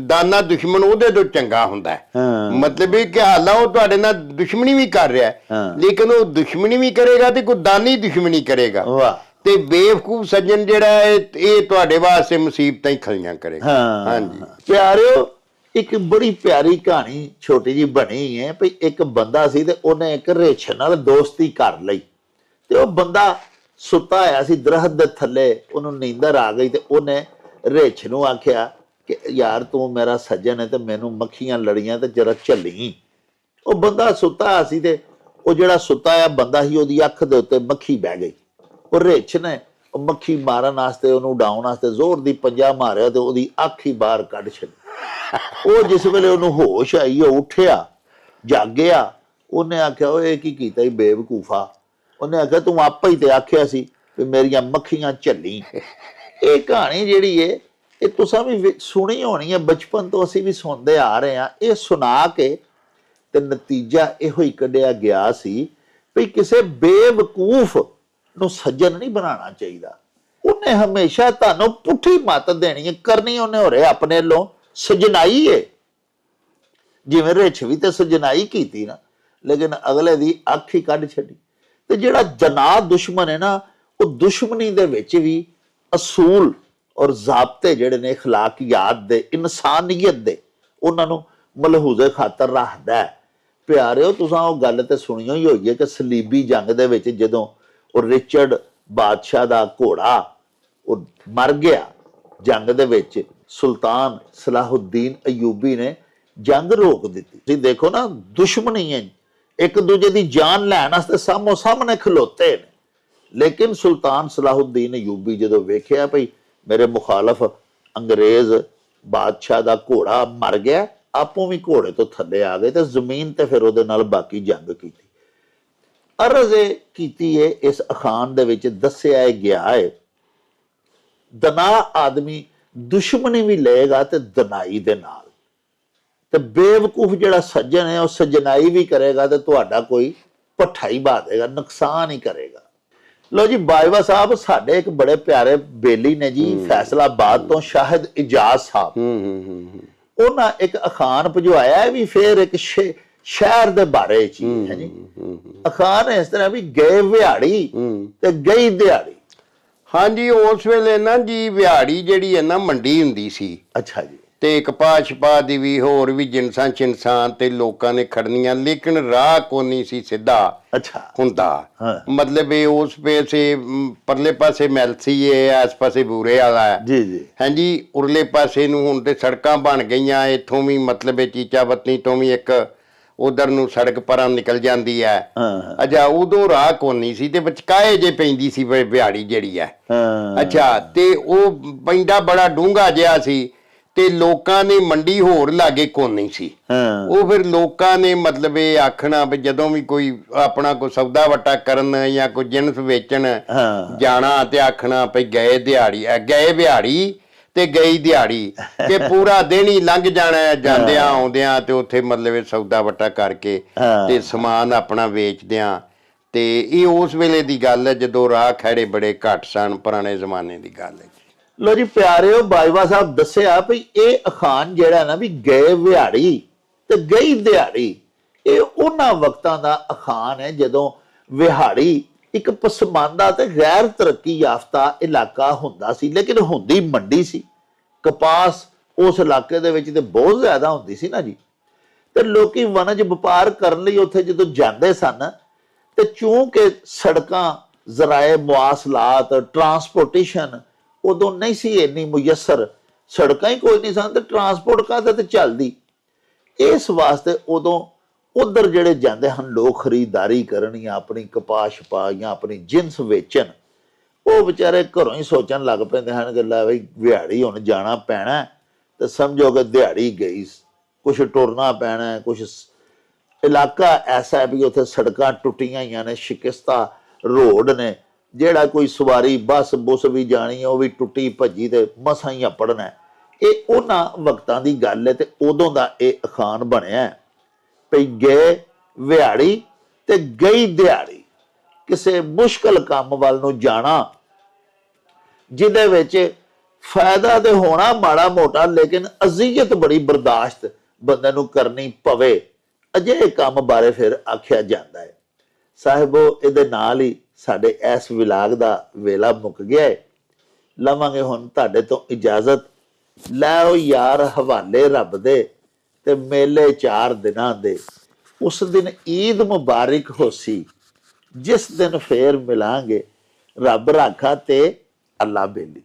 ਦਾਨਾ ਦੁਸ਼ਮਣ ਉਹਦੇ ਤੋਂ ਚੰਗਾ ਹੁੰਦਾ ਹੈ। ਮਤਲਬ ਇਹ ਕਿ ਹਾਲਾਂ ਉਹ ਤੁਹਾਡੇ ਨਾਲ ਦੁਸ਼ਮਣੀ ਵੀ ਕਰ ਰਿਹਾ ਹੈ। ਲੇਕਿਨ ਉਹ ਦੁਸ਼ਮਣੀ ਵੀ ਕਰੇਗਾ ਤੇ ਕੋਈ ਦਾਨੀ ਦੁਸ਼ਮਣੀ ਕਰੇਗਾ। ਵਾਹ। ਤੇ ਬੇਵਕੂਫ ਸੱਜਣ ਜਿਹੜਾ ਹੈ ਇਹ ਤੁਹਾਡੇ ਵਾਸਤੇ ਮੁਸੀਬਤਾਂ ਹੀ ਖਲੀਆਂ ਕਰੇਗਾ। ਹਾਂਜੀ। ਪਿਆਰਿਓ ਇੱਕ ਬੜੀ ਪਿਆਰੀ ਕਹਾਣੀ ਛੋਟੀ ਜੀ ਬਣੀ ਹੈ ਭਈ ਇੱਕ ਬੰਦਾ ਸੀ ਤੇ ਉਹਨੇ ਇੱਕ ਰੇਛ ਨਾਲ ਦੋਸਤੀ ਕਰ ਲਈ। ਤੇ ਉਹ ਬੰਦਾ ਸੁੱਤਾ ਹੋਇਆ ਸੀ ਦਰਖਤ ਦੇ ਥੱਲੇ ਉਹਨੂੰ ਨੀਂਦਰ ਆ ਗਈ ਤੇ ਉਹਨੇ ਰਿੱਛ ਨੂੰ ਆਖਿਆ ਕਿ ਯਾਰ ਤੂੰ ਮੇਰਾ ਸੱਜਣ ਹੈ ਤੇ ਮੈਨੂੰ ਮੱਖੀਆਂ ਲੜੀਆਂ ਤੇ ਜਰਾ ਝੱਲੀ। ਉਹ ਬੰਦਾ ਸੁੱਤਾ ਸੀ ਤੇ ਉਹ ਜਿਹੜਾ ਸੁੱਤਾ ਆ ਬੰਦਾ ਸੀ ਉਹਦੀ ਅੱਖ ਦੇ ਉੱਤੇ ਮੱਖੀ ਬਹਿ ਗਈ। ਉਹ ਰੇਛ ਨੇ ਮੱਖੀ ਮਾਰਨ ਵਾਸਤੇ ਉਹਨੂੰ ਉਡਾਉਣ ਵਾਸਤੇ ਜ਼ੋਰ ਦੀ ਪੰਜਾ ਮਾਰਿਆ ਤੇ ਉਹਦੀ ਅੱਖ ਹੀ ਬਾਹਰ ਕੱਢ ਛੱਡੀ। ਉਹ ਜਿਸ ਵੇਲੇ ਉਹਨੂੰ ਹੋਸ਼ ਆਈ, ਉਹ ਉੱਠਿਆ, ਜਾਗਿਆ, ਉਹਨੇ ਆਖਿਆ, ਓਏ, ਇਹ ਕੀ ਕੀਤਾ ਈ ਬੇਵਕੂਫਾ? ਉਹਨੇ ਆਖਿਆ, ਤੂੰ ਆਪੇ ਹੀ ਤੇ ਆਖਿਆ ਸੀ ਵੀ ਮੇਰੀਆਂ ਮੱਖੀਆਂ ਝੱਲੀ ਇਹ ਕਹਾਣੀ ਜਿਹੜੀ ਏ, ਇਹ ਤੁਸੀਂ ਵੀ ਸੁਣੀ ਹੋਣੀ ਹੈ ਬਚਪਨ ਤੋਂ ਅਸੀਂ ਵੀ ਸੁਣਦੇ ਆ ਰਹੇ ਹਾਂ। ਇਹ ਸੁਣਾ ਕੇ ਤੇ ਨਤੀਜਾ ਇਹੋ ਹੀ ਕੱਢਿਆ ਗਿਆ ਸੀ ਵੀ ਕਿਸੇ ਬੇਵਕੂਫ ਨੂੰ ਸੱਜਣ ਨਹੀਂ ਬਣਾਉਣਾ ਚਾਹੀਦਾ। ਉਹਨੇ ਹਮੇਸ਼ਾ ਤੁਹਾਨੂੰ ਪੁੱਠੀ ਮੱਤ ਦੇਣੀ ਹੈ ਕਰਨੀ ਉਹਨੇ ਹੋ ਰਿਹਾ ਆਪਣੇ ਵੱਲੋਂ। ਸਜਣਾਈ ਹੈ ਜਿਵੇਂ ਰਿਛ ਵੀ ਤੇ ਸਜਣਾਈ ਕੀਤੀ ਨਾ, ਲੇਕਿਨ ਅਗਲੇ ਦੀ ਅੱਖ ਹੀ ਕੱਢ ਛੱਡੀ। ਤੇ ਜਿਹੜਾ ਜਨਾ ਦੁਸ਼ਮਣ ਹੈ ਨਾ, ਉਹ ਦੁਸ਼ਮਣੀ ਦੇ ਵਿੱਚ ਵੀ ਅਸੂਲ ਔਰ ਜ਼ਾਬਤੇ ਜਿਹੜੇ ਨੇ اخلاقیات ਦੇ ਇਨਸਾਨੀਅਤ ਦੇ ਉਹਨਾਂ ਨੂੰ ਮਲਹੂਜ਼ੇ ਖਾਤਰ ਰੱਖਦਾ ਹੈ ਪਿਆਰਿਓ ਤੁਸੀਂ ਉਹ ਗੱਲ ਤੇ ਸੁਣੀਓ ਹੀ ਹੋਈ ਹੈ ਕਿ ਸਲੀਬੀ ਜੰਗ ਦੇ ਵਿੱਚ ਜਦੋਂ ਉਹ ਰਿਚਰਡ ਬਾਦਸ਼ਾਹ ਦਾ ਘੋੜਾ ਉਹ ਮਰ ਗਿਆ ਜੰਗ ਦੇ ਵਿੱਚ ਸੁਲਤਾਨ ਸਲਾਹੁੱਦੀਨ ਅਯੂਬੀ ਨੇ ਜੰਗ ਰੋਕ ਦਿੱਤੀ ਤੁਸੀਂ ਦੇਖੋ ਨਾ ਦੁਸ਼ਮਣੀ ਹੈ ਇੱਕ ਦੂਜੇ ਦੀ ਜਾਨ ਲੈਣ ਵਾਸਤੇ ਸਾਹਮੋ ਸਾਹਮਣੇ ਖਲੋਤੇ ਨੇ ਲੇਕਿਨ ਸੁਲਤਾਨ ਸਲਾਹੁੱਦੀਨ ਯੂਬੀ ਜਦੋਂ ਵੇਖਿਆ ਭਈ ਮੇਰੇ ਮੁਖਾਲਫ ਅੰਗਰੇਜ਼ ਬਾਦਸ਼ਾਹ ਦਾ ਘੋੜਾ ਮਰ ਗਿਆ, ਆਪੋ ਵੀ ਘੋੜੇ ਤੋਂ ਥੱਲੇ ਆ ਗਏ ਤੇ ਜ਼ਮੀਨ ਤੇ ਫਿਰ ਉਹਦੇ ਨਾਲ ਬਾਕੀ ਜੰਗ ਕੀਤੀ। ਅਰਜ਼ ਇਹ ਕੀਤੀ ਹੈ ਇਸ ਅਖਾਨ ਦੇ ਵਿੱਚ ਦੱਸਿਆ ਗਿਆ ਹੈ ਦਨਾ ਆਦਮੀ ਦੁਸ਼ਮਣੀ ਵੀ ਲਏਗਾ ਤੇ ਦਨਾਈ ਦੇ ਨਾਲ। ਤੇ ਬੇਵਕੂਫ ਜਿਹੜਾ ਸੱਜਣ ਹੈ, ਉਹ ਸੱਜਣਾਈ ਵੀ ਕਰੇਗਾ ਤੇ ਤੁਹਾਡਾ ਕੋਈ ਪੱਠਾ ਹੀ ਬਾ ਦੇਗਾ, ਨੁਕਸਾਨ ਹੀ ਕਰੇਗਾ। ਲੋ ਜੀ ਬਾਜਵਾ ਸਾਹਿਬ ਸਾਡੇ ਇੱਕ ਬੜੇ ਪਿਆਰੇ ਬੇਲੀ ਨੇ ਜੀ ਫੈਸਲਾਬਾਦ ਤੋਂ ਸ਼ਾਹਿਦ ਇਜਾਜ਼ ਸਾਹਿਬ। ਹੂੰ ਹੂੰ ਹੂੰ ਉਹਨਾਂ ਇੱਕ ਅਖਾਨ ਭਜਵਾਇਆ ਵੀ ਫੇਰ ਇੱਕ ਸ਼ਹਿਰ ਦੇ ਬਾਰੇ ਚ ਹੀ ਹੈ ਜੀ। ਅਖਾਨ ਇਸ ਤਰ੍ਹਾਂ ਵੀ ਗਏ ਵਿਹਾੜੀ ਤੇ ਗਈ ਦਿਹਾੜੀ। ਹਾਂਜੀ ਉਸ ਵੇਲੇ ਨਾ ਜੀ ਵਿਹਾੜੀ ਜਿਹੜੀ ਹੈ ਨਾ ਮੰਡੀ ਹੁੰਦੀ ਸੀ। ਅੱਛਾ ਜੀ। ਤੇ ਕਪਾਹ ਛਪਾ ਦੀ ਵੀ ਹੋਰ ਵੀ ਜਿਨਸਾਂ ਚਿਨਸਾਂ ਤੇ ਲੋਕਾਂ ਨੇ ਖੜਨੀਆਂ ਲੇਕਿਨ ਰਾਹ ਕੋਨੀ ਸੀ ਸਿੱਧਾ ਅੱਛਾ। ਹੁੰਦਾ। ਮਤਲਬ ਇਹ ਉਸ ਪਾਸੇ ਪਰਲੇ ਪਾਸੇ ਮੈਲਸੀ ਹੈ ਇਸ ਪਾਸੇ ਬੂਰੇ ਵਾਲਾ ਹੈ। ਜੀ ਜੀ। ਹਾਂਜੀ ਉਰਲੇ ਪਾਸੇ ਨੂੰ ਹੁਣ ਤੇ ਸੜਕਾਂ ਬਣ ਗਈਆਂ ਇੱਥੋਂ ਵੀ ਮਤਲਬ ਇਹ ਚੀਚਾ ਵਤਨੀ ਤੋਂ ਵੀ ਇੱਕ ਉਧਰ ਨੂੰ ਸੜਕ ਪਰਾਂ ਨਿਕਲ ਜਾਂਦੀ ਹੈ। ਅਜਾ ਉਦੋਂ ਰਾਹ ਕੋਨੀ ਸੀ ਤੇ ਵਿਚਕਾਏ ਜੇ ਪੈਂਦੀ ਸੀ ਵੀ ਵਿਹਾੜੀ ਜਿਹੜੀ ਹੈ। ਅੱਛਾ ਤੇ ਉਹ ਪੈਂਦਾ ਬੜਾ ਡੂੰਘਾ ਜਿਹਾ ਸੀ ਤੇ ਲੋਕਾਂ ਨੇ ਮੰਡੀ ਹੋਰ ਲਾਗੇ ਕੋਨੀ ਸੀ। ਹਾਂ। ਉਹ ਫਿਰ ਲੋਕਾਂ ਨੇ ਮਤਲਬ ਇਹ ਆਖਣਾ ਵੀ ਜਦੋਂ ਵੀ ਕੋਈ ਆਪਣਾ ਕੋਈ ਸੌਦਾ ਵਟਾ ਕਰਨ ਜਾਂ ਕੋਈ ਜਿੰਸ ਵੇਚਣ ਜਾਣਾ ਤੇ ਆਖਣਾ ਭਈ ਗਏ ਦਿਹਾੜੀ ਗਏ ਦਿਹਾੜੀ ਤੇ ਗਈ ਦਿਹਾੜੀ ਕਿ ਪੂਰਾ ਦਿਨ ਹੀ ਲੰਘ ਜਾਣਾ ਜਾਂਦਿਆਂ ਆਉਂਦਿਆਂ ਤੇ ਉੱਥੇ ਮਤਲਬ ਇਹ ਸੌਦਾ ਵਟਾ ਕਰਕੇ। ਤੇ ਸਮਾਨ ਆਪਣਾ ਵੇਚਦਿਆਂ ਤੇ ਇਹ ਉਸ ਵੇਲੇ ਦੀ ਗੱਲ ਹੈ ਜਦੋਂ ਰਾਹ ਖੜੇ ਬੜੇ ਘੱਟ ਸਨ ਪੁਰਾਣੇ ਜ਼ਮਾਨੇ ਦੀ ਗੱਲ ਹੈ। ਲੋ ਜੀ ਪਿਆਰਿਓ, ਬਾਜਵਾ ਸਾਹਿਬ ਦੱਸਿਆ ਵੀ ਇਹ ਅਖਾਨ ਜਿਹੜਾ ਨਾ ਵੀ ਗਏ ਵਿਹਾੜੀ ਤੇ ਗਈ ਦਿਹਾੜੀ, ਇਹ ਉਹਨਾਂ ਵਕਤਾਂ ਦਾ ਅਖਾਨ ਹੈ ਜਦੋਂ ਵਿਹਾੜੀ ਇੱਕ ਪਸਮਾਨਦਾ ਤੇ ਗੈਰ ਤਰੱਕੀ ਯਾਫਤਾ ਇਲਾਕਾ ਹੁੰਦਾ ਸੀ, ਲੇਕਿਨ ਹੁੰਦੀ ਮੰਡੀ ਸੀ। ਕਪਾਸ ਉਸ ਇਲਾਕੇ ਦੇ ਵਿੱਚ ਤੇ ਬਹੁਤ ਜ਼ਿਆਦਾ ਹੁੰਦੀ ਸੀ ਨਾ ਜੀ। ਤੇ ਲੋਕੀ ਵਣਜ ਵਪਾਰ ਕਰਨ ਲਈ ਉੱਥੇ ਜਦੋਂ ਜਾਂਦੇ ਸਨ, ਤੇ ਚੂੰਕਿ ਸੜਕਾਂ, ਜ਼ਰਾਏ, ਮੁਆਸਲਾਤ, ਟਰਾਂਸਪੋਰਟੇਸ਼ਨ ਉਦੋਂ ਨਹੀਂ ਸੀ ਇੰਨੀ ਮੁਯਸਰ। ਸੜਕਾਂ ਹੀ ਕੋਈ ਨਹੀਂ ਸਨ ਤੇ ਟਰਾਂਸਪੋਰਟ ਕਾਹਦੇ ਤੇ ਚੱਲਦੀ? ਇਸ ਵਾਸਤੇ ਉਦੋਂ ਉਧਰ ਜਿਹੜੇ ਜਾਂਦੇ ਹਨ ਲੋਕ ਖਰੀਦਦਾਰੀ ਕਰਨ ਜਾਂ ਆਪਣੀ ਕਪਾਹ ਛਪਾ ਜਾਂ ਆਪਣੀ ਜਿੰਸ ਵੇਚਣ ਉਹ ਵਿਚਾਰੇ ਘਰੋਂ ਹੀ ਸੋਚਣ ਲੱਗ ਪੈਂਦੇ ਹਨ ਕਿ ਲੈ ਬਈ ਦਿਹਾੜੀ ਹੁਣ ਜਾਣਾ ਪੈਣਾ ਤੇ ਸਮਝੋ ਕਿ ਦਿਹਾੜੀ ਗਈ ਕੁਝ ਟੁਰਨਾ ਪੈਣਾ ਹੈ, ਕੁਝ ਇਲਾਕਾ ਐਸਾ ਵੀ ਉੱਥੇ ਸੜਕਾਂ ਟੁੱਟੀਆਂ ਹੋਈਆਂ ਨੇ ਸ਼ਿਕਸਤਾ ਰੋਡ ਨੇ ਜਿਹੜਾ ਕੋਈ ਸਵਾਰੀ, ਬੱਸ, ਬੁੱਸ ਵੀ ਜਾਣੀ ਉਹ ਵੀ ਟੁੱਟੀ ਭੱਜੀ ਤੇ ਮਸਾਂ ਹੀ ਅਪੜਨਾ ਇਹ ਉਹਨਾਂ ਵਕਤਾਂ ਦੀ ਗੱਲ ਹੈ ਤੇ ਉਦੋਂ ਦਾ ਇਹ ਅਖਾਣ ਬਣਿਆ ਹੈ। ਗਏ ਵਿਹਾੜੀ ਤੇ ਗਈ ਦਿਹਾੜੀ। ਕਿਸੇ ਮੁਸ਼ਕਲ ਕੰਮ ਵੱਲ ਨੂੰ ਜਾਣਾ, ਜਿਹਦੇ ਵਿੱਚ ਫਾਇਦਾ ਤੇ ਹੋਣਾ ਮਾੜਾ ਮੋਟਾ, ਲੇਕਿਨ ਅਜੀਅਤ ਬੜੀ ਬਰਦਾਸ਼ਤ ਬੰਦੇ ਨੂੰ ਕਰਨੀ ਪਵੇ। ਅਜਿਹੇ ਕੰਮ ਬਾਰੇ ਫਿਰ ਆਖਿਆ ਜਾਂਦਾ ਹੈ। ਸਾਹਿਬੋ, ਇਹਦੇ ਨਾਲ ਹੀ ਸਾਡੇ ਇਸ ਵਿਲਾਗ ਦਾ ਵੇਲਾ ਮੁੱਕ ਗਿਆ ਹੈ ਲਵਾਂਗੇ ਹੁਣ ਤੁਹਾਡੇ ਤੋਂ ਇਜਾਜ਼ਤ। ਲੈਓ ਯਾਰ ਹਵਾਲੇ ਰੱਬ ਦੇ ਤੇ ਮੇਲੇ ਚਾਰ ਦਿਨਾਂ ਦੇ। ਉਸ ਦਿਨ ਈਦ ਮੁਬਾਰਕ ਹੋਸੀ ਜਿਸ ਦਿਨ ਫੇਰ ਮਿਲਾਂਗੇ। ਰੱਬ ਰਾਖਾ ਤੇ ਅੱਲਾ ਬੇਲੀ।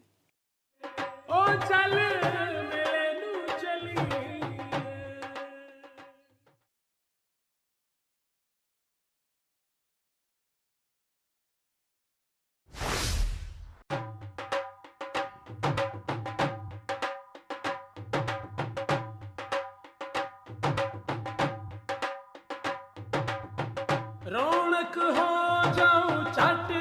ਰੌਣਕ ਹੋ ਜਾਉ ਛੱਟ